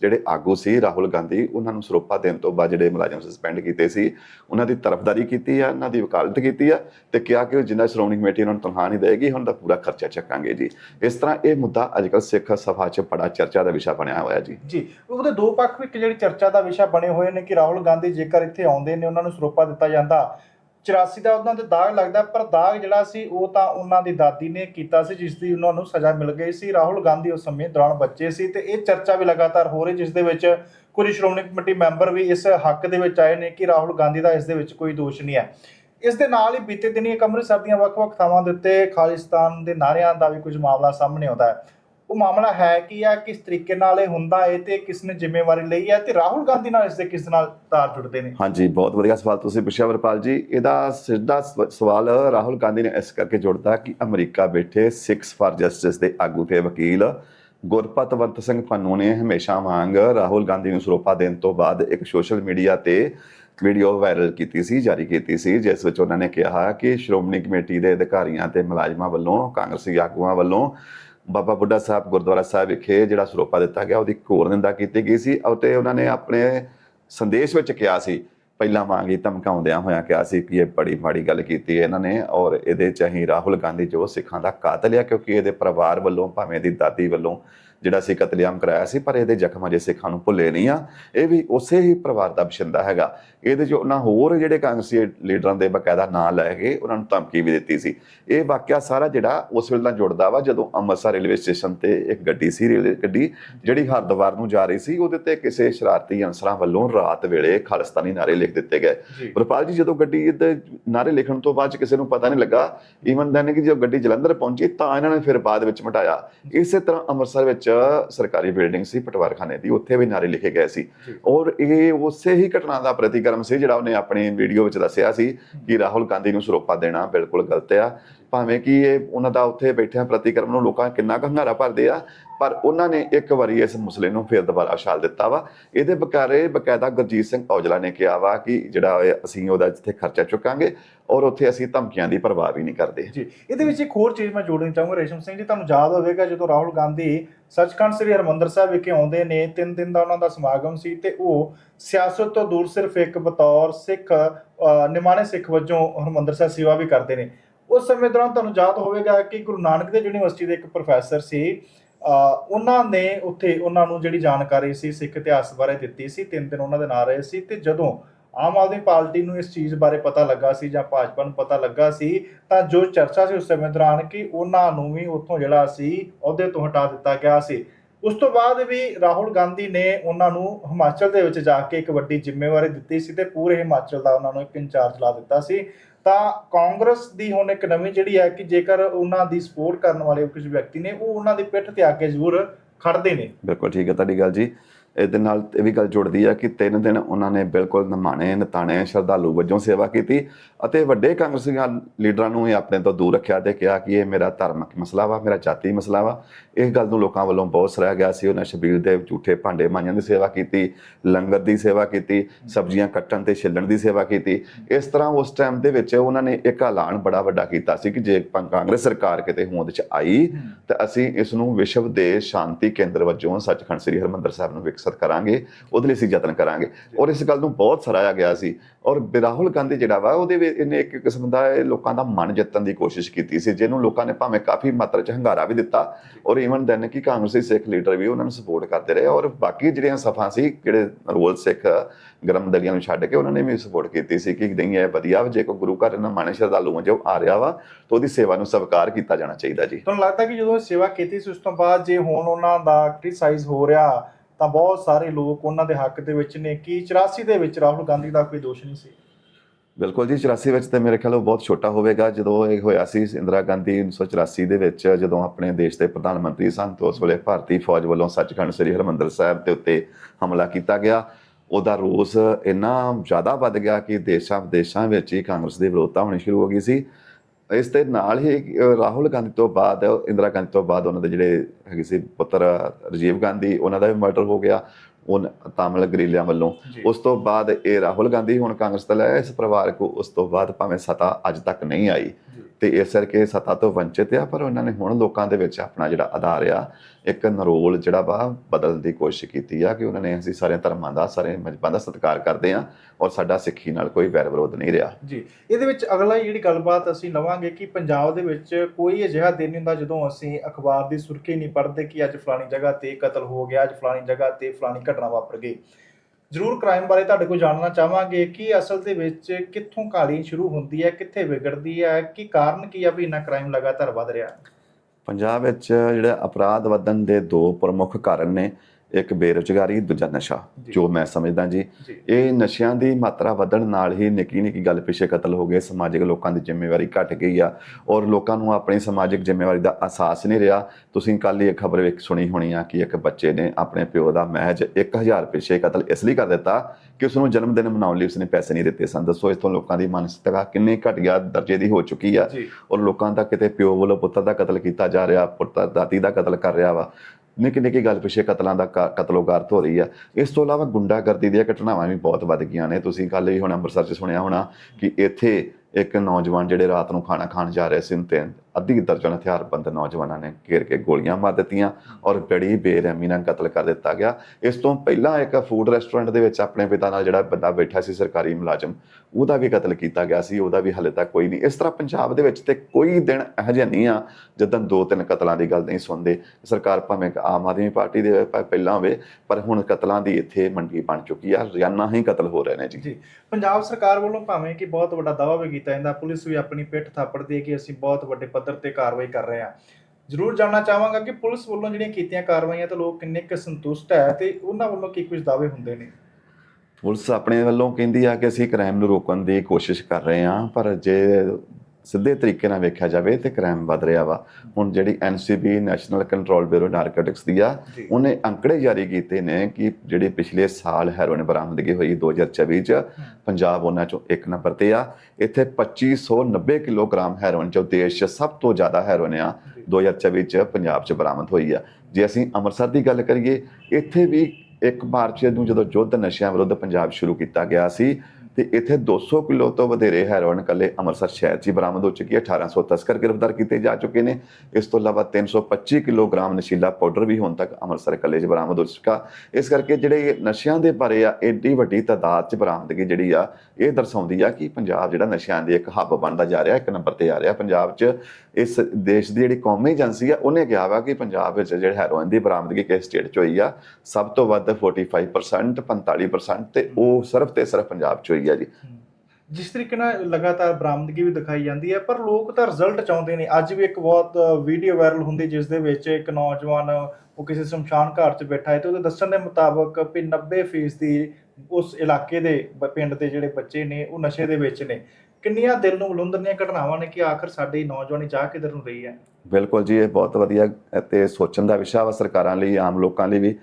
Speaker 1: ਜਿਹੜੇ ਆਗੂ ਸੀ, ਰਾਹੁਲ ਗਾਂਧੀ, ਉਹਨਾਂ ਨੂੰ ਸਰੋਪਾ ਦੇਣ ਤੋਂ ਬਾਅਦ ਜਿਹੜੇ ਮੁਲਾਜ਼ਮ ਸਸਪੈਂਡ ਕੀਤੇ ਸੀ, ਉਹਨਾਂ ਦੀ ਤਰਫਦਾਰੀ ਕੀਤੀ ਆ, ਉਹਨਾਂ ਦੀ ਵਕਾਲਤ ਕੀਤੀ ਆ ਤੇ ਕਿਹਾ ਕਿ ਜਿੰਨਾ ਸ਼੍ਰੋਮਣੀ ਕਮੇਟੀ ਉਹਨਾਂ ਨੂੰ ਤਨਖਾਹ ਨਹੀਂ ਦੇਗੀ ਹੁਣ ਦਾ ਪੂਰਾ ਖਰਚਾ ਚੱਕਾਂਗੇ ਜੀ। ਇਸ ਤਰ੍ਹਾਂ ਇਹ ਮੁੱਦਾ ਅੱਜਕੱਲ ਸਿੱਖ ਸਭਾ 'ਚ ਬੜਾ ਚਰਚਾ ਦਾ ਵਿਸ਼ਾ ਬਣਿਆ ਹੋਇਆ ਜੀ।
Speaker 2: ਜੀ, ਉਹਦੇ ਦੋ ਪੱਖ ਵੀ ਇੱਕ ਜਿਹੜੀ ਚਰਚਾ ਦਾ ਵਿਸ਼ਾ ਬਣੇ ਹੋਏ ਨੇ ਕਿ ਰਾਹੁਲ ਗਾਂਧੀ ਜੇਕਰ ਇੱਥੇ ਆਉਂਦੇ ਨੇ, ਉਹਨਾਂ ਨੂੰ ਸਰੋਪਾ ਦਿੱਤਾ ਜਾਂਦਾ 84 ਦਾ ਉਹਨਾਂ ਤੇ ਦਾਗ ਲੱਗਦਾ, ਪਰ ਦਾਗ ਜਿਹੜਾ ਸੀ ਉਹ ਤਾਂ ਉਹਨਾਂ ਦੀ ਦਾਦੀ ਨੇ ਕੀਤਾ ਸੀ, ਜਿਸ ਦੀ ਉਹਨਾਂ ਨੂੰ ਸਜ਼ਾ ਮਿਲ ਗਈ ਸੀ। ਰਾਹੁਲ ਗਾਂਧੀ ਉਸ ਸਮੇਂ ਦੌਰਾਨ ਬੱਚੇ ਸੀ ਤੇ ਇਹ ਚਰਚਾ ਵੀ ਲਗਾਤਾਰ ਹੋ ਰਹੀ, ਜਿਸ ਦੇ ਵਿੱਚ ਕੁਝ ਸ਼੍ਰੋਮਣੀ ਕਮੇਟੀ ਮੈਂਬਰ ਵੀ ਇਸ ਹੱਕ ਦੇ ਵਿੱਚ ਆਏ ਨੇ ਕਿ ਰਾਹੁਲ ਗਾਂਧੀ ਦਾ ਇਸ ਦੇ ਵਿੱਚ ਕੋਈ ਦੋਸ਼ ਨਹੀਂ ਹੈ। ਇਸ ਦੇ ਨਾਲ ਹੀ ਬੀਤੇ ਦਿਨੀ ਇੱਕ ਅੰਮ੍ਰਿਤਸਰ ਦੀਆਂ ਵੱਖ-ਵੱਖ ਥਾਵਾਂ ਦੇ ਉੱਤੇ ਖਾਲਿਸਤਾਨ ਦੇ ਨਾਅਰਿਆਂ ਦਾ ਵੀ ਕੁਝ ਮਾਮਲਾ ਸਾਹਮਣੇ ਆਉਂਦਾ ਹੈ। ਉਹ ਮਾਮਲਾ ਹੈ ਕੀ ਆ, ਕਿਸ ਤਰੀਕੇ ਨਾਲ ਇਹ ਹੁੰਦਾ ਹੈ ਤੇ ਕਿਸ ਨੇ ਜ਼ਿੰਮੇਵਾਰੀ ਲਈ ਹੈ ਤੇ ਰਾਹੁਲ ਗਾਂਧੀ ਨਾਲ ਇਸ ਦੇ ਕਿਸ ਨਾਲ ਤਾਰ ਜੁੜਦੇ ਨੇ?
Speaker 1: ਹਾਂਜੀ, ਬਹੁਤ ਵਧੀਆ ਸਵਾਲ ਤੁਸੀਂ ਪੁੱਛਿਆ ਵਰਪਾਲ ਜੀ। ਇਹਦਾ ਸਿੱਧਾ ਸਵਾਲ ਰਾਹੁਲ ਗਾਂਧੀ ਨੇ ਇਸ ਕਰਕੇ ਜੋੜਦਾ ਕਿ ਅਮਰੀਕਾ ਬੈਠੇ ਸਿਕਸ ਫਾਰ ਜਸਟਿਸ ਦੇ ਆਗੂ ਤੇ ਵਕੀਲ ਗੁਰਪਤਵੰਤ ਸਿੰਘ ਪੰਨੂ ਨੇ ਹਮੇਸ਼ਾ ਵਾਂਗ ਰਾਹੁਲ ਗਾਂਧੀ ਨੂੰ ਸਰੋਪਾ ਦੇਣ ਤੋਂ ਬਾਅਦ ਇੱਕ ਸੋਸ਼ਲ ਮੀਡੀਆ ਤੇ ਵੀਡੀਓ ਵਾਇਰਲ ਕੀਤੀ ਸੀ, ਜਾਰੀ ਕੀਤੀ ਸੀ, ਜਿਸ ਵਿੱਚ ਉਹਨਾਂ ਨੇ ਕਿਹਾ ਕਿ ਸ਼੍ਰੋਮਣੀ ਕਮੇਟੀ ਦੇ ਅਧਿਕਾਰੀਆਂ ਤੇ ਮੁਲਾਜ਼ਮਾਂ ਵੱਲੋਂ, ਕਾਂਗਰਸੀ ਆਗੂਆਂ ਵੱਲੋਂ ਬਾਬਾ ਬੁੱਢਾ ਸਾਹਿਬ ਗੁਰਦੁਆਰਾ ਸਾਹਿਬ ਵਿਖੇ ਜਿਹੜਾ ਸਰੋਪਾ ਦਿੱਤਾ ਗਿਆ, ਉਹਦੀ ਘੋਰ ਨਿੰਦਾ ਕੀਤੀ ਗਈ ਸੀ ਅਤੇ ਉਹਨਾਂ ਨੇ ਆਪਣੇ ਸੰਦੇਸ਼ ਵਿੱਚ ਕਿਹਾ ਸੀ, ਪਹਿਲਾਂ ਵਾਂਗ ਹੀ ਧਮਕਾਉਂਦਿਆਂ ਹੋਇਆਂ ਕਿਹਾ ਸੀ ਕਿ ਇਹ ਬੜੀ ਮਾੜੀ ਗੱਲ ਕੀਤੀ ਹੈ ਇਹਨਾਂ ਨੇ ਔਰ ਇਹਦੇ ਚ ਅਸੀਂ ਰਾਹੁਲ ਗਾਂਧੀ ਜੋ ਸਿੱਖਾਂ ਦਾ ਕਾਤਲ ਆ ਕਿਉਂਕਿ ਇਹਦੇ ਪਰਿਵਾਰ ਵੱਲੋਂ, ਭਾਵੇਂ ਦੀ ਦਾਦੀ ਵੱਲੋਂ ਜਿਹੜਾ ਸੀ ਕਤਲੇਆਮ ਕਰਾਇਆ ਸੀ ਪਰ ਇਹਦੇ ਜ਼ਖਮ ਅਜੇ ਸਿੱਖਾਂ ਨੂੰ ਭੁੱਲੇ ਨਹੀਂ ਆ। ਇਹ ਵੀ ਉਸੇ ਹੀ ਪਰਿਵਾਰ ਦਾ ਬਸ਼ਿੰਦਾ ਹੈਗਾ। ਇਹਦੇ 'ਚ ਉਹਨਾਂ ਹੋਰ ਜਿਹੜੇ ਕਾਂਗਰਸੀ ਲੀਡਰਾਂ ਦੇ ਬਕਾਇਦਾ ਨਾਂ ਲੈ ਕੇ ਉਹਨਾਂ ਨੂੰ ਧਮਕੀ ਵੀ ਦਿੱਤੀ ਸੀ। ਇਹ ਵਾਕਿਆ ਸਾਰਾ ਜਿਹੜਾ ਉਸ ਵੇਲੇ ਨਾਲ ਜੁੜਦਾ ਵਾ ਜਦੋਂ ਅੰਮ੍ਰਿਤਸਰ ਰੇਲਵੇ ਸਟੇਸ਼ਨ ਤੇ ਇੱਕ ਗੱਡੀ ਸੀ ਰੇਲ ਗੱਡੀ ਜਿਹੜੀ ਹਰਿਦੁਆਰ ਨੂੰ ਜਾ ਰਹੀ ਸੀ ਉਹਦੇ ਤੇ ਕਿਸੇ ਸ਼ਰਾਰਤੀ ਅਨਸਰਾਂ ਵੱਲੋਂ ਰਾਤ ਵੇਲੇ ਖਾਲਿਸਤਾਨੀ ਨਾਰੇ ਲਿਖ ਦਿੱਤੇ ਗਏ।
Speaker 2: ਜੀ।
Speaker 1: ਗੁਰਪਾਲ ਜੀ ਜਦੋਂ ਗੱਡੀ ਦੇ ਨਾਰੇ ਲਿਖਣ ਤੋਂ ਬਾਅਦ ਕਿਸੇ ਨੂੰ ਪਤਾ ਨਹੀਂ ਲੱਗਾ ਈਵਨ ਦੈਨ ਕਿ ਜਦੋਂ ਗੱਡੀ ਜਲੰਧਰ ਪਹੁੰਚੀ ਤਾਂ ਇਹਨਾਂ ਨੇ ਫਿਰ ਬਾਅਦ ਵਿੱਚ ਮਟਾਇਆ। ਇਸੇ ਤਰ੍ਹਾਂ ਅੰਮ੍ਰਿਤਸਰ ਵਿੱਚ ਸਰਕਾਰੀ ਬਿਲਡਿੰਗ ਸੀ ਪਟਵਾਰਖਾਨੇ ਦੀ ਉੱਥੇ ਵੀ ਨਾਰੇ ਲਿਖੇ ਗਏ ਸੀ। ਔਰ ਇਹ ਉਸੇ ਹੀ ਘਟਨਾ ਦਾ ਪ੍ਰਤੀਕਰਮ ਸੀ ਜਿਹੜਾ ਉਹਨੇ ਆਪਣੀ ਵੀਡੀਓ ਵਿੱਚ ਦੱਸਿਆ ਸੀ ਕਿ ਰਾਹੁਲ ਗਾਂਧੀ ਨੂੰ ਸਰੋਪਾ ਦੇਣਾ ਬਿਲਕੁਲ ਗਲਤ ਆ। ਭਾਵੇਂ ਕਿ ਇਹ ਉਹਨਾਂ ਦਾ ਉੱਥੇ ਬੈਠਿਆਂ ਪ੍ਰਤੀਕਰਮ ਨੂੰ ਲੋਕਾਂ ਕਿੰਨਾ ਕੁ ਹੰਗਾਰਾ ਭਰਦੇ ਆ ਪਰ ਉਹਨਾਂ ਨੇ ਇੱਕ ਵਾਰੀ ਇਸ ਮਸਲੇ ਨੂੰ ਫਿਰ ਦੁਬਾਰਾ ਛਾਲ ਦਿੱਤਾ ਵਾ। ਇਹਦੇ ਬਕਾਰੇ ਬਕਾਇਦਾ ਗੁਰਜੀਤ ਸਿੰਘ ਔਜਲਾ ਨੇ ਕਿਹਾ ਵਾ ਕਿ ਜਿਹੜਾ ਅਸੀਂ ਉਹਦਾ ਜਿੱਥੇ ਖਰਚਾ ਚੁੱਕਾਂਗੇ ਔਰ ਉੱਥੇ ਅਸੀਂ ਧਮਕੀਆਂ ਦੀ ਪਰਵਾਹ ਵੀ ਨਹੀਂ ਕਰਦੇ।
Speaker 2: ਜੀ ਇਹਦੇ ਵਿੱਚ ਇੱਕ ਹੋਰ ਚੀਜ਼ ਮੈਂ ਜੋੜਨੀ ਚਾਹੂੰਗਾ ਰੇਸ਼ਮ ਸਿੰਘ ਜੀ ਤੁਹਾਨੂੰ ਯਾਦ ਹੋਵੇਗਾ ਜਦੋਂ ਰਾਹੁਲ ਗਾਂਧੀ ਸੱਚਖੰਡ ਸ੍ਰੀ ਹਰਮੰਦਰ ਸਾਹਿਬ ਵਿਖੇ ਆਉਂਦੇ ਨੇ ਤਿੰਨ ਦਿਨ ਦਾ ਉਹਨਾਂ ਦਾ ਸਮਾਗਮ ਸੀ ਤੇ ਉਹ ਸਿਆਸਤ ਤੋਂ ਦੂਰ ਸਿਰਫ ਇੱਕ ਬਤੌਰ ਸਿੱਖ ਅਹ, ਨਿਮਾਣੇ ਸਿੱਖ ਵਜੋਂ ਹਰਮੰਦਰ ਸਾਹਿਬ ਸੇਵਾ ਵੀ ਕਰਦੇ ਨੇ। ਉਸ ਸਮੇਂ ਦੌਰਾਨ ਤੁਹਾਨੂੰ ਯਾਦ ਹੋਵੇਗਾ ਕਿ ਗੁਰੂ ਨਾਨਕ ਦੇਵ ਯੂਨੀਵਰਸਿਟੀ ਦੇ ਇੱਕ ਪ੍ਰੋਫੈਸਰ ਸੀ ਉਹਨਾਂ ਨੇ ਉੱਥੇ ਉਹਨਾਂ ਨੂੰ ਜਿਹੜੀ ਜਾਣਕਾਰੀ ਸੀ, ਸਿੱਖ ਇਤਿਹਾਸ ਬਾਰੇ ਦਿੱਤੀ ਸੀ, ਤਿੰਨ ਦਿਨ ਉਹਨਾਂ ਦੇ ਨਾਲ ਰਹੇ ਸੀ ਤੇ ਜਦੋਂ ਆਮ ਆਦਮੀ ਪਾਰਟੀ ਨੂੰ ਇਸ ਚੀਜ਼ ਬਾਰੇ ਪਤਾ ਲੱਗਾ ਸੀ ਜਾਂ ਭਾਜਪਾ ਨੂੰ ਪਤਾ ਲੱਗਾ ਸੀ, ਤਾਂ ਜੋ ਚਰਚਾ ਸੀ ਉਸ ਸਮੇਂ ਦੌਰਾਨ ਕਿ ਉਹਨਾਂ ਨੂੰ ਵੀ ਉੱਥੋਂ ਜਿਹੜਾ ਸੀ ਅਹੁਦੇ ਤੋਂ ਹਟਾ ਦਿੱਤਾ ਗਿਆ ਸੀ। ਉਸ ਤੋਂ ਬਾਅਦ ਵੀ ਰਾਹੁਲ ਗਾਂਧੀ ਨੇ ਉਹਨਾਂ ਨੂੰ ਹਿਮਾਚਲ ਦੇ ਵਿੱਚ ਜਾ ਕੇ ਇੱਕ ਵੱਡੀ ਜ਼ਿੰਮੇਵਾਰੀ ਦਿੱਤੀ ਸੀ ਤੇ ਪੂਰੇ ਹਿਮਾਚਲ ਦਾ ਉਹਨਾਂ ਨੂੰ ਇੱਕ ਇੰਚਾਰਜ ਲਾ ਦਿੱਤਾ ਸੀ। ਤਾਂ ਕਾਂਗਰਸ ਦੀ ਹੁਣ ਇੱਕ ਨਵੀਂ ਜਿਹੜੀ ਹੈ ਕਿ ਜੇਕਰ ਉਹਨਾਂ ਦੀ ਸਪੋਰਟ ਕਰਨ ਵਾਲੇ ਕੁਝ ਵਿਅਕਤੀ ਨੇ, ਉਹ ਉਹਨਾਂ ਦੀ ਪਿੱਠ ਤੇ ਆ ਕੇ ਜ਼ਰੂਰ ਖੜਦੇ ਨੇ।
Speaker 1: ਬਿਲਕੁਲ ਠੀਕ ਹੈ ਤੁਹਾਡੀ ਗੱਲ ਜੀ। ਇਹਦੇ ਨਾਲ ਇਹ ਵੀ ਗੱਲ ਜੁੜਦੀ ਹੈ ਕਿ ਤਿੰਨ ਦਿਨ ਉਹਨਾਂ ਨੇ ਬਿਲਕੁਲ ਨਮਾਣੇ, ਨਤਾਣੇ, ਸ਼ਰਧਾਲੂ ਵਜੋਂ ਸੇਵਾ ਕੀਤੀ ਅਤੇ ਵੱਡੇ ਕਾਂਗਰਸੀਆਂ ਲੀਡਰਾਂ ਨੂੰ ਇਹ ਆਪਣੇ ਤੋਂ ਦੂਰ ਰੱਖਿਆ ਤੇ ਕਿਹਾ ਕਿ ਇਹ ਮੇਰਾ ਧਾਰਮਿਕ ਮਸਲਾ ਵਾ, ਮੇਰਾ ਜਾਤੀ ਮਸਲਾ ਵਾ। ਇਸ ਗੱਲ ਨੂੰ ਲੋਕਾਂ ਵੱਲੋਂ ਬਹੁਤ ਸਰਾਹਿਆ ਗਿਆ ਸੀ। ਉਹਨਾਂ ਸ਼ਬੀਰ ਦੇ ਝੂਠੇ ਭਾਂਡੇ ਮਾਂਜਣ ਦੀ ਸੇਵਾ ਕੀਤੀ, ਲੰਗਰ ਦੀ ਸੇਵਾ ਕੀਤੀ, ਸਬਜ਼ੀਆਂ ਕੱਟਣ ਤੇ ਛਿੱਲਣ ਦੀ ਸੇਵਾ ਕੀਤੀ। ਇਸ ਤਰ੍ਹਾਂ ਉਸ ਟਾਈਮ ਦੇ ਵਿੱਚ ਉਹਨਾਂ ਨੇ ਇੱਕ ਐਲਾਨ ਬੜਾ ਵੱਡਾ ਕੀਤਾ ਸੀ ਕਿ ਜੇ ਕਾਂਗਰਸ ਸਰਕਾਰ ਕਿਤੇ ਹੋਂਦ 'ਚ ਆਈ, ਤਾਂ ਅਸੀਂ ਇਸ ਨੂੰ ਵਿਸ਼ਵ ਦੇ ਸ਼ਾਂਤੀ ਕੇਂਦਰ ਵਜੋਂ ਸੱਚਖੰਡ ਸ੍ਰੀ ਹਰਿਮੰਦਰ ਸਾਹਿਬ ਨੂੰ ਵਿਕਸ ਵਿਕਸਿਤ ਕਰਾਂਗੇ ਉਹਦੇ ਲਈ ਅਸੀਂ ਯਤਨ ਕਰਾਂਗੇ। ਔਰ ਇਸ ਗੱਲ ਨੂੰ ਬਹੁਤ ਸਰਾਇਆ ਗਿਆ ਸੀ। ਔਰ ਰਾਹੁਲ ਗਾਂਧੀ ਜਿਹੜਾ ਵਾ ਉਹਦੇ ਵਿੱਚ ਇਹਨੇ ਇੱਕ ਕਿਸਮ ਦਾ ਲੋਕਾਂ ਦਾ ਮਨ ਜਿੱਤਣ ਦੀ ਕੋਸ਼ਿਸ਼ ਕੀਤੀ ਸੀ ਜਿਹਨੂੰ ਲੋਕਾਂ ਨੇ ਭਾਵੇਂ ਕਾਫੀ ਮਾਤਰਾ 'ਚ ਹੰਗਾਰਾ ਵੀ ਦਿੱਤਾ। ਔਰ ਈਵਨ ਦੈਨ ਕਿ ਕਾਂਗਰਸੀ ਸਿੱਖ ਲੀਡਰ ਵੀ ਉਹਨਾਂ ਨੂੰ ਸਪੋਰਟ ਕਰਦੇ ਰਹੇ। ਔਰ ਬਾਕੀ ਜਿਹੜੀਆਂ ਸਫਾ ਸੀ ਜਿਹੜੇ ਰੋਲ ਸਿੱਖ ਗਰਮ ਦਲੀਆਂ ਨੂੰ ਛੱਡ ਕੇ ਉਹਨਾਂ ਨੇ ਵੀ ਸਪੋਰਟ ਕੀਤੀ ਸੀ ਕਿ ਨਹੀਂ ਇਹ ਵਧੀਆ ਜੇ ਕੋਈ ਗੁਰੂ ਘਰ ਇਹਨਾਂ ਮਾਣੇ ਸ਼ਰਧਾਲੂ ਜੋ ਆ ਰਿਹਾ ਵਾ ਤਾਂ ਉਹਦੀ ਸੇਵਾ ਨੂੰ ਸਵੀਕਾਰ ਕੀਤਾ ਜਾਣਾ ਚਾਹੀਦਾ ਜੀ।
Speaker 2: ਤੁਹਾਨੂੰ ਲੱਗਦਾ ਕਿ ਜਦੋਂ ਸੇਵਾ ਕੀਤੀ ਸੀ ਉਸ ਤੋਂ ਬਾਅਦ ਜੇ ਹੁਣ ਉਹਨਾਂ ਦਾ ਕ੍ਰਿਟਿਸਾਈਜ਼ ਹੋ ਰਿਹਾ ਤਾਂ ਬਹੁਤ ਸਾਰੇ ਲੋਕ ਉਹਨਾਂ ਦੇ ਹੱਕ ਦੇ ਵਿੱਚ ਨੇ ਕਿ 84 ਦੇ ਵਿੱਚ ਰਾਹੁਲ ਗਾਂਧੀ ਦਾ ਕੋਈ ਦੋਸ਼ ਨਹੀਂ ਸੀ।
Speaker 1: ਬਿਲਕੁਲ ਜੀ 84 ਵਿੱਚ ਤੇ ਮੇਰੇ ਖਿਆਲ ਉਹ ਬਹੁਤ ਛੋਟਾ ਹੋਵੇਗਾ। ਜਦੋਂ ਇਹ ਹੋਇਆ ਸੀ ਇੰਦਰਾ ਗਾਂਧੀ 1984 ਦੇ ਵਿੱਚ, ਜਦੋਂ ਆਪਣੇ ਦੇਸ਼ ਦੇ ਪ੍ਰਧਾਨ ਮੰਤਰੀ ਸਨ, ਤੇ ਉਸ ਵੇਲੇ ਭਾਰਤੀ ਫੌਜ ਵੱਲੋਂ ਸੱਚਖੰਡ ਸ੍ਰੀ ਹਰਿਮੰਦਰ ਸਾਹਿਬ ਦੇ ਉੱਤੇ ਹਮਲਾ ਕੀਤਾ ਗਿਆ। ਉਹਦਾ ਰੋਸ ਇੰਨਾ ਜ਼ਿਆਦਾ ਵੱਧ ਗਿਆ ਕਿ ਦੇਸ਼ਾਂ ਵਿਦੇਸ਼ਾਂ ਵਿੱਚ ਹੀ ਕਾਂਗਰਸ ਦੀ ਵਿਰੋਧਤਾ ਹੋਣੀ ਸ਼ੁਰੂ ਹੋ ਗਈ ਸੀ। ਇਸ ਦੇ ਨਾਲ ਹੀ ਰਾਹੁਲ ਗਾਂਧੀ ਤੋਂ ਬਾਅਦ ਇੰਦਰਾ ਗਾਂਧੀ ਤੋਂ ਬਾਅਦ ਉਹਨਾਂ ਦੇ ਜਿਹੜੇ ਹੈਗੇ ਸੀ ਪੁੱਤਰ ਰਾਜੀਵ ਗਾਂਧੀ ਉਹਨਾਂ ਦਾ ਵੀ ਮਰਡਰ ਹੋ ਗਿਆ ਉਹ ਤਾਮਿਲ ਗਰੀਲਿਆਂ ਵੱਲੋਂ। ਉਸ ਤੋਂ ਬਾਅਦ ਇਹ ਰਾਹੁਲ ਗਾਂਧੀ ਹੁਣ ਕਾਂਗਰਸ ਦਾ ਲਿਆ ਇਸ ਪਰਿਵਾਰ ਕੋ ਉਸ ਤੋਂ ਬਾਅਦ ਭਾਵੇਂ ਸਤਾ ਅੱਜ ਤੱਕ ਨਹੀਂ ਆਈ ਤੇ ਇਸ ਕਰਕੇ ਸੱਤਾ ਤੋਂ ਵੰਚਿਤ ਆ, ਪਰ ਉਹਨਾਂ ਨੇ ਹੁਣ ਲੋਕਾਂ ਦੇ ਵਿੱਚ ਆਪਣਾ ਜਿਹੜਾ ਆਧਾਰ ਆ, ਇੱਕ ਨਰੋਲ ਜਿਹੜਾ ਵਾ ਬਦਲਣ ਦੀ ਕੋਸ਼ਿਸ਼ ਕੀਤੀ ਆ ਕਿ ਉਹਨਾਂ ਨੇ ਅਸੀਂ ਸਾਰੇ ਧਰਮਾਂ ਦਾ, ਸਾਰੇ ਮਜ਼ਬਾਂ ਦਾ ਸਤਿਕਾਰ ਕਰਦੇ ਆ ਔਰ ਸਾਡਾ ਸਿੱਖੀ ਨਾਲ ਕੋਈ ਵੈਰ ਵਿਰੋਧ ਨਹੀਂ ਰਿਹਾ।
Speaker 2: ਜੀ, ਇਹਦੇ ਵਿੱਚ ਅਗਲਾ ਜਿਹੜੀ ਗੱਲਬਾਤ ਅਸੀਂ ਲਵਾਂਗੇ ਕਿ ਪੰਜਾਬ ਦੇ ਵਿੱਚ ਕੋਈ ਅਜਿਹਾ ਦਿਨ ਨਹੀਂ ਹੁੰਦਾ ਜਦੋਂ ਅਸੀਂ ਅਖਬਾਰ ਦੀ ਸੁਰਖੀ ਨਹੀਂ ਪੜ੍ਹਦੇ ਕਿ ਅੱਜ ਫਲਾਣੀ ਜਗ੍ਹਾ ਤੇ ਕਤਲ ਹੋ ਗਿਆ, ਅੱਜ ਫਲਾਣੀ ਜਗ੍ਹਾ ਤੇ ਫਲਾਣੀ ਘਟਨਾ ਵਾਪਰ ਗਈ। ਜ਼ਰੂਰ ਕ੍ਰਾਈਮ ਬਾਰੇ ਤੁਹਾਡੇ ਕੋਲ ਜਾਣਨਾ ਚਾਹਾਂਗੇ ਕਿ ਅਸਲ ਦੇ ਵਿੱਚ ਕਿੱਥੋਂ ਕਹਾਣੀ ਸ਼ੁਰੂ ਹੁੰਦੀ ਹੈ, ਕਿੱਥੇ ਵਿਗੜਦੀ ਹੈ, ਕੀ ਕਾਰਨ ਕੀ ਆ ਵੀ ਇੰਨਾ ਕ੍ਰਾਈਮ ਲਗਾਤਾਰ ਵੱਧ ਰਿਹਾ
Speaker 1: ਪੰਜਾਬ ਵਿੱਚ ਜਿਹੜਾ ਅਪਰਾਧ ਵਧਣ ਦੇ ਦੋ ਪ੍ਰਮੁੱਖ ਕਾਰਨ ਨੇ। ਇੱਕ ਬੇਰੁਜ਼ਗਾਰੀ ਦੂਜਾ ਨਸ਼ਾ
Speaker 2: ਜੀ।
Speaker 1: ਮੈਂ ਸਮਝਦਾ ਜੀ। ਇਹ ਨਸ਼ਿਆਂ ਦੀ ਮਾਤਰਾ ਵਧਣ ਨਾਲ ਹੀ ਨਿੱਕੀ ਨਿੱਕੀ ਗੱਲ ਪਿੱਛੇ ਕਤਲ ਹੋ ਗਏ ਸਮਾਜਿਕ ਲੋਕਾਂ ਦੀ ਜ਼ਿੰਮੇਵਾਰੀ ਘਟ ਗਈ ਆ ਔਰ ਲੋਕਾਂ ਨੂੰ ਆਪਣੀ ਸਮਾਜਿਕ ਜ਼ਿੰਮੇਵਾਰੀ ਦਾ ਅਹਿਸਾਸ ਨਹੀਂ ਰਿਹਾ। ਤੁਸੀਂ ਕੱਲ ਹੀ ਇੱਕ ਖਬਰ ਵੇਖ ਸੁਣੀ ਹੋਣੀ ਆ ਕਿ ਇੱਕ ਬੱਚੇ ਨੇ ਆਪਣੇ ਪਿਓ ਦਾ ਮਹਿਜ 1000 ਪਿੱਛੇ ਕਤਲ ਇਸ ਲਈ ਕਰ ਦਿੱਤਾ ਕਿ ਉਸ ਨੂੰ ਜਨਮ ਦਿਨ ਮਨਾਉਣ ਲਈ ਉਸਨੇ ਪੈਸੇ ਨਹੀਂ ਦਿੱਤੇ ਸਨ। ਦੱਸੋ ਇਸ ਤੋਂ ਲੋਕਾਂ ਦੀ ਮਾਨਸਿਕਤਾ ਕਿੰਨੀ ਘਟੀਆ ਦਰਜੇ ਦੀ ਹੋ ਚੁੱਕੀ ਆ ਔਰ ਲੋਕਾਂ ਦਾ ਕਿਤੇ ਪਿਓ ਵੱਲੋਂ ਪੁੱਤਰ ਦਾ ਕਤਲ ਕੀਤਾ ਜਾ ਰਿਹਾ ਪੁੱਤਰ ਦਾਦੀ ਦਾ ਕਤਲ ਕਰ ਰਿਹਾ ਵਾ। ਨਿੱਕੀ ਨਿੱਕੀ ਗੱਲ ਪਿੱਛੇ ਕਤਲਾਂ ਦਾ ਕਾ- ਕਤਲੋਗਾਰਤ ਹੋ ਰਹੀ ਆ। ਇਸ ਤੋਂ ਇਲਾਵਾ ਗੁੰਡਾਗਰਦੀ ਦੀਆਂ ਘਟਨਾਵਾਂ ਵੀ ਬਹੁਤ ਵੱਧ ਗਈਆਂ ਨੇ। ਤੁਸੀਂ ਕੱਲ ਹੀ ਹੁਣ ਅੰਮ੍ਰਿਤਸਰ 'ਚ ਸੁਣਿਆ ਹੋਣਾ ਕਿ ਇੱਥੇ ਇੱਕ ਨੌਜਵਾਨ ਜਿਹੜੇ ਰਾਤ ਨੂੰ ਖਾਣਾ ਖਾਣ ਜਾ ਰਹੇ ਸੀ, ਤੇ ਅੱਧੀ ਦਰਜਨ ਹਥਿਆਰਬੰਦ ਨੌਜਵਾਨਾਂ ਨੇ ਘੇਰ ਕੇ ਗੋਲੀਆਂ ਮਾਰ ਦਿੱਤੀਆਂ ਔਰ ਬੜੀ ਬੇਰਹਿਮੀ ਨਾਲ ਕਤਲ ਕਰ ਦਿੱਤਾ ਗਿਆ। ਇਸ ਤੋਂ ਪਹਿਲਾਂ ਇੱਕ ਫੂਡ ਰੈਸਟੋਰੈਂਟ ਦੇ ਵਿੱਚ ਆਪਣੇ ਪਿਤਾ ਨਾਲ ਜਿਹੜਾ ਬੰਦਾ ਬੈਠਾ ਸੀ, ਸਰਕਾਰੀ ਮੁਲਾਜ਼ਮ, ਉਹਦਾ ਵੀ ਕਤਲ ਕੀਤਾ ਗਿਆ ਸੀ, ਉਹਦਾ ਵੀ ਹਲੇ ਤੱਕ ਕੋਈ ਨਹੀਂ। ਇਸ ਤਰ੍ਹਾਂ ਪੰਜਾਬ ਦੇ ਵਿੱਚ ਤੇ ਕੋਈ ਦਿਨ ਇਹੋ ਜਿਹਾ ਨਹੀਂ ਆ ਜਦੋਂ ਦੋ ਤਿੰਨ ਕਤਲਾਂ ਦੀ ਗੱਲ ਨਹੀਂ ਸੁਣਦੇ। ਸਰਕਾਰ ਭਾਵੇਂ ਆਮ ਆਦਮੀ ਪਾਰਟੀ ਦੇ ਪ- ਪਹਿਲਾਂ ਹੋਵੇ, ਪਰ ਹੁਣ ਕਤਲਾਂ ਦੀ ਇੱਥੇ ਮੰਡੀ ਬਣ ਚੁੱਕੀ ਆ। ਰੋਜ਼ਾਨਾ ਹੀ ਕਤਲ ਹੋ ਰਹੇ ਨੇ ਜੀ।
Speaker 2: ਜੀ। ਪੰਜਾਬ ਸਰਕਾਰ ਵੱਲੋਂ ਭਾਵੇਂ ਕਿ ਬਹੁਤ ਵੱਡਾ ਦਾਅਵਾ ਵੀ ਕੀਤਾ ਜਾਂਦਾ ਪੁਲਿਸ ਵੀ ਆਪਣੀ ਪਿੱਠ ਥਾਪੜਦੀ ਹੈ ਕਿ ਅਸੀਂ ਬਹੁਤ ਵੱਡੇ ਪੱਧਰ ਤੇ ਕਾਰਵਾਈ ਕਰ ਰਹੇ ਹਾਂ। ਜ਼ਰੂਰ ਜਾਣਨਾ ਚਾਹਾਂਗਾ ਕਿ ਪੁਲਿਸ ਵੱਲੋਂ ਜਿਹੜੀਆਂ ਕੀਤੀਆਂ ਕਾਰਵਾਈਆਂ ਤੋਂ ਲੋਕ ਕਿੰਨੇ ਕੁ ਸੰਤੁਸ਼ਟ ਹੈ ਤੇ ਉਹਨਾਂ ਵੱਲੋਂ ਕੀ ਕੁਝ ਦਾਅਵੇ ਹੁੰਦੇ ਨੇ?
Speaker 1: ਪੁਲਿਸ ਆਪਣੇ ਵੱਲੋਂ ਕਹਿੰਦੀ ਆ ਕਿ ਅਸੀਂ ਕ੍ਰਾਈਮ ਨੂੰ ਰੋਕਣ ਦੀ ਕੋਸ਼ਿਸ਼ ਕਰ ਰਹੇ ਹਾਂ, ਪਰ ਜੇ ਸਿੱਧੇ ਤਰੀਕੇ ਨਾਲ ਵੇਖਿਆ ਜਾਵੇ ਤੇ ਕ੍ਰਾਈਮ ਵੱਧ ਰਿਹਾ ਵਾ। ਹੁਣ ਜਿਹੜੀ NCB national control bureau narcotics ਦੀ ਆ ਉਹਨੇ ਅੰਕੜੇ ਜਾਰੀ ਕੀਤੇ ਨੇ ਕਿ ਜਿਹੜੇ ਪਿਛਲੇ ਸਾਲ ਹੈਰੋਇਨ ਬਰਾਮਦਗੀ ਹੋਈ 2024 ਚ ਪੰਜਾਬ ਉਹਨਾਂ ਚੋਂ ਇੱਕ ਨੰਬਰ ਤੇ ਆ। ਇੱਥੇ 2590 ਕਿਲੋਗ੍ਰਾਮ ਹੈਰੋਇਨ ਜੋ ਦੇਸ਼ 'ਚ ਸਭ ਤੋਂ ਜ਼ਿਆਦਾ ਹੈਰੋਇਨ ਆ 2024 ਚ ਪੰਜਾਬ 'ਚ ਬਰਾਮਦ ਹੋਈ ਆ। ਜੇ ਅਸੀਂ ਅੰਮ੍ਰਿਤਸਰ ਦੀ ਗੱਲ ਕਰੀਏ ਇੱਥੇ ਵੀ 1 ਮਾਰਚ ਨੂੰ ਜਦੋਂ ਯੁੱਧ ਨਸ਼ਿਆਂ ਵਿਰੁੱਧ ਪੰਜਾਬ ਸ਼ੁਰੂ ਕੀਤਾ ਗਿਆ ਸੀ ਤੇ ਇੱਥੇ 200 ਕਿਲੋ ਤੋਂ ਵਧੇਰੇ ਹੈਰੋਇਨ ਕੱਲੇ ਅੰਮ੍ਰਿਤਸਰ ਸ਼ਹਿਰ 'ਚ ਬਰਾਮਦ ਹੋ ਚੁੱਕੀ ਹੈ। 1800 ਤਸਕਰ ਗ੍ਰਿਫਤਾਰ ਕੀਤੇ ਜਾ ਚੁੱਕੇ ਨੇ। ਇਸ ਤੋਂ ਇਲਾਵਾ 325 ਕਿਲੋਗ੍ਰਾਮ ਨਸ਼ੀਲਾ ਪਾਊਡਰ ਵੀ ਹੁਣ ਤੱਕ ਅੰਮ੍ਰਿਤਸਰ ਕੱਲੇ 'ਚ ਬਰਾਮਦ ਹੋ ਚੁੱਕਾ। ਇਸ ਕਰਕੇ ਜਿਹੜੇ ਨਸ਼ਿਆਂ ਦੇ ਬਾਰੇ ਆ, ਏਡੀ ਵੱਡੀ ਤਾਦਾਦ 'ਚ ਬਰਾਮਦਗੀ ਜਿਹੜੀ ਆ, ਇਹ ਦਰਸਾਉਂਦੀ ਆ ਕਿ ਪੰਜਾਬ ਜਿਹੜਾ ਨਸ਼ਿਆਂ ਦੇ ਇੱਕ ਹੱਬ ਬਣਦਾ ਜਾ ਰਿਹਾ, ਇੱਕ ਨੰਬਰ ਤੇ ਆ ਰਿਹਾ। ਪੰਜਾਬ 'ਚ ਇਸ ਦੇਸ਼ ਦੀ ਜਿਹੜੀ ਕੌਮੀ ਏਜੰਸੀ ਆ, ਉਹਨੇ ਕਿਹਾ ਵਾ ਕਿ ਪੰਜਾਬ ਵਿੱਚ ਜਿਹੜੇ ਹੈਰੋਇਨ ਦੀ ਬਰਾਮਦਗੀ ਕਿਸ ਸਟੇਟ 'ਚ ਹੋਈ ਆ, ਸਭ ਤੋਂ ਵੱਧ 45% 45% ਤੇ ਉਹ ਸਿਰਫ ਤੇ ਸਿਰਫ ਪੰਜਾਬ 'ਚ ਹੋਈ ਆ ਜੀ।
Speaker 2: ਜਿਸ ਤਰੀਕੇ ਨਾਲ ਲਗਾਤਾਰ ਬਰਾਮਦਗੀ ਵੀ ਦਿਖਾਈ ਜਾਂਦੀ ਹੈ ਪਰ ਲੋਕ ਤਾਂ ਰਿਜ਼ਲਟ ਚਾਹੁੰਦੇ ਨੇ। ਅੱਜ ਵੀ ਇੱਕ ਬਹੁਤ ਵੀਡੀਓ ਵਾਇਰਲ ਹੁੰਦੀ ਜਿਸ ਦੇ ਵਿੱਚ ਇੱਕ ਨੌਜਵਾਨ ਉਹ ਕਿਸੇ ਸ਼ਮਸ਼ਾਨ ਘਾਟ 'ਚ ਬੈਠਾ ਹੈ ਤੇ ਉਹਦੇ ਦੱਸਣ ਦੇ ਮੁਤਾਬਕ ਵੀ 90% ਦੀ ਉਸ ਇਲਾਕੇ ਦੇ ਪਿੰਡ ਦੇ ਜਿਹੜੇ ਬੱਚੇ ਨੇ ਉਹ ਨਸ਼ੇ ਦੇ ਵਿੱਚ ਨੇ। ਕਿੰਨੀਆਂ ਦਿਲ ਨੂੰ ਬਲੁੰਦਰਨੀਆਂ ਘਟਨਾਵਾਂ ਨੇ ਕਿ ਆਖਰ ਸਾਡੀ ਨੌਜਵਾਨੀ ਚਾਹ ਕਿਧਰ ਨੂੰ ਰਹੀ ਹੈ?
Speaker 1: ਬਿਲਕੁਲ ਜੀ ਇਹ ਬਹੁਤ ਵਧੀਆ ਤੇ ਸੋਚਣ ਦਾ ਵਿਸ਼ਾ ਵਾ ਸਰਕਾਰਾਂ ਲਈ ਆਮ ਲੋਕਾਂ ਲਈ ਵੀ।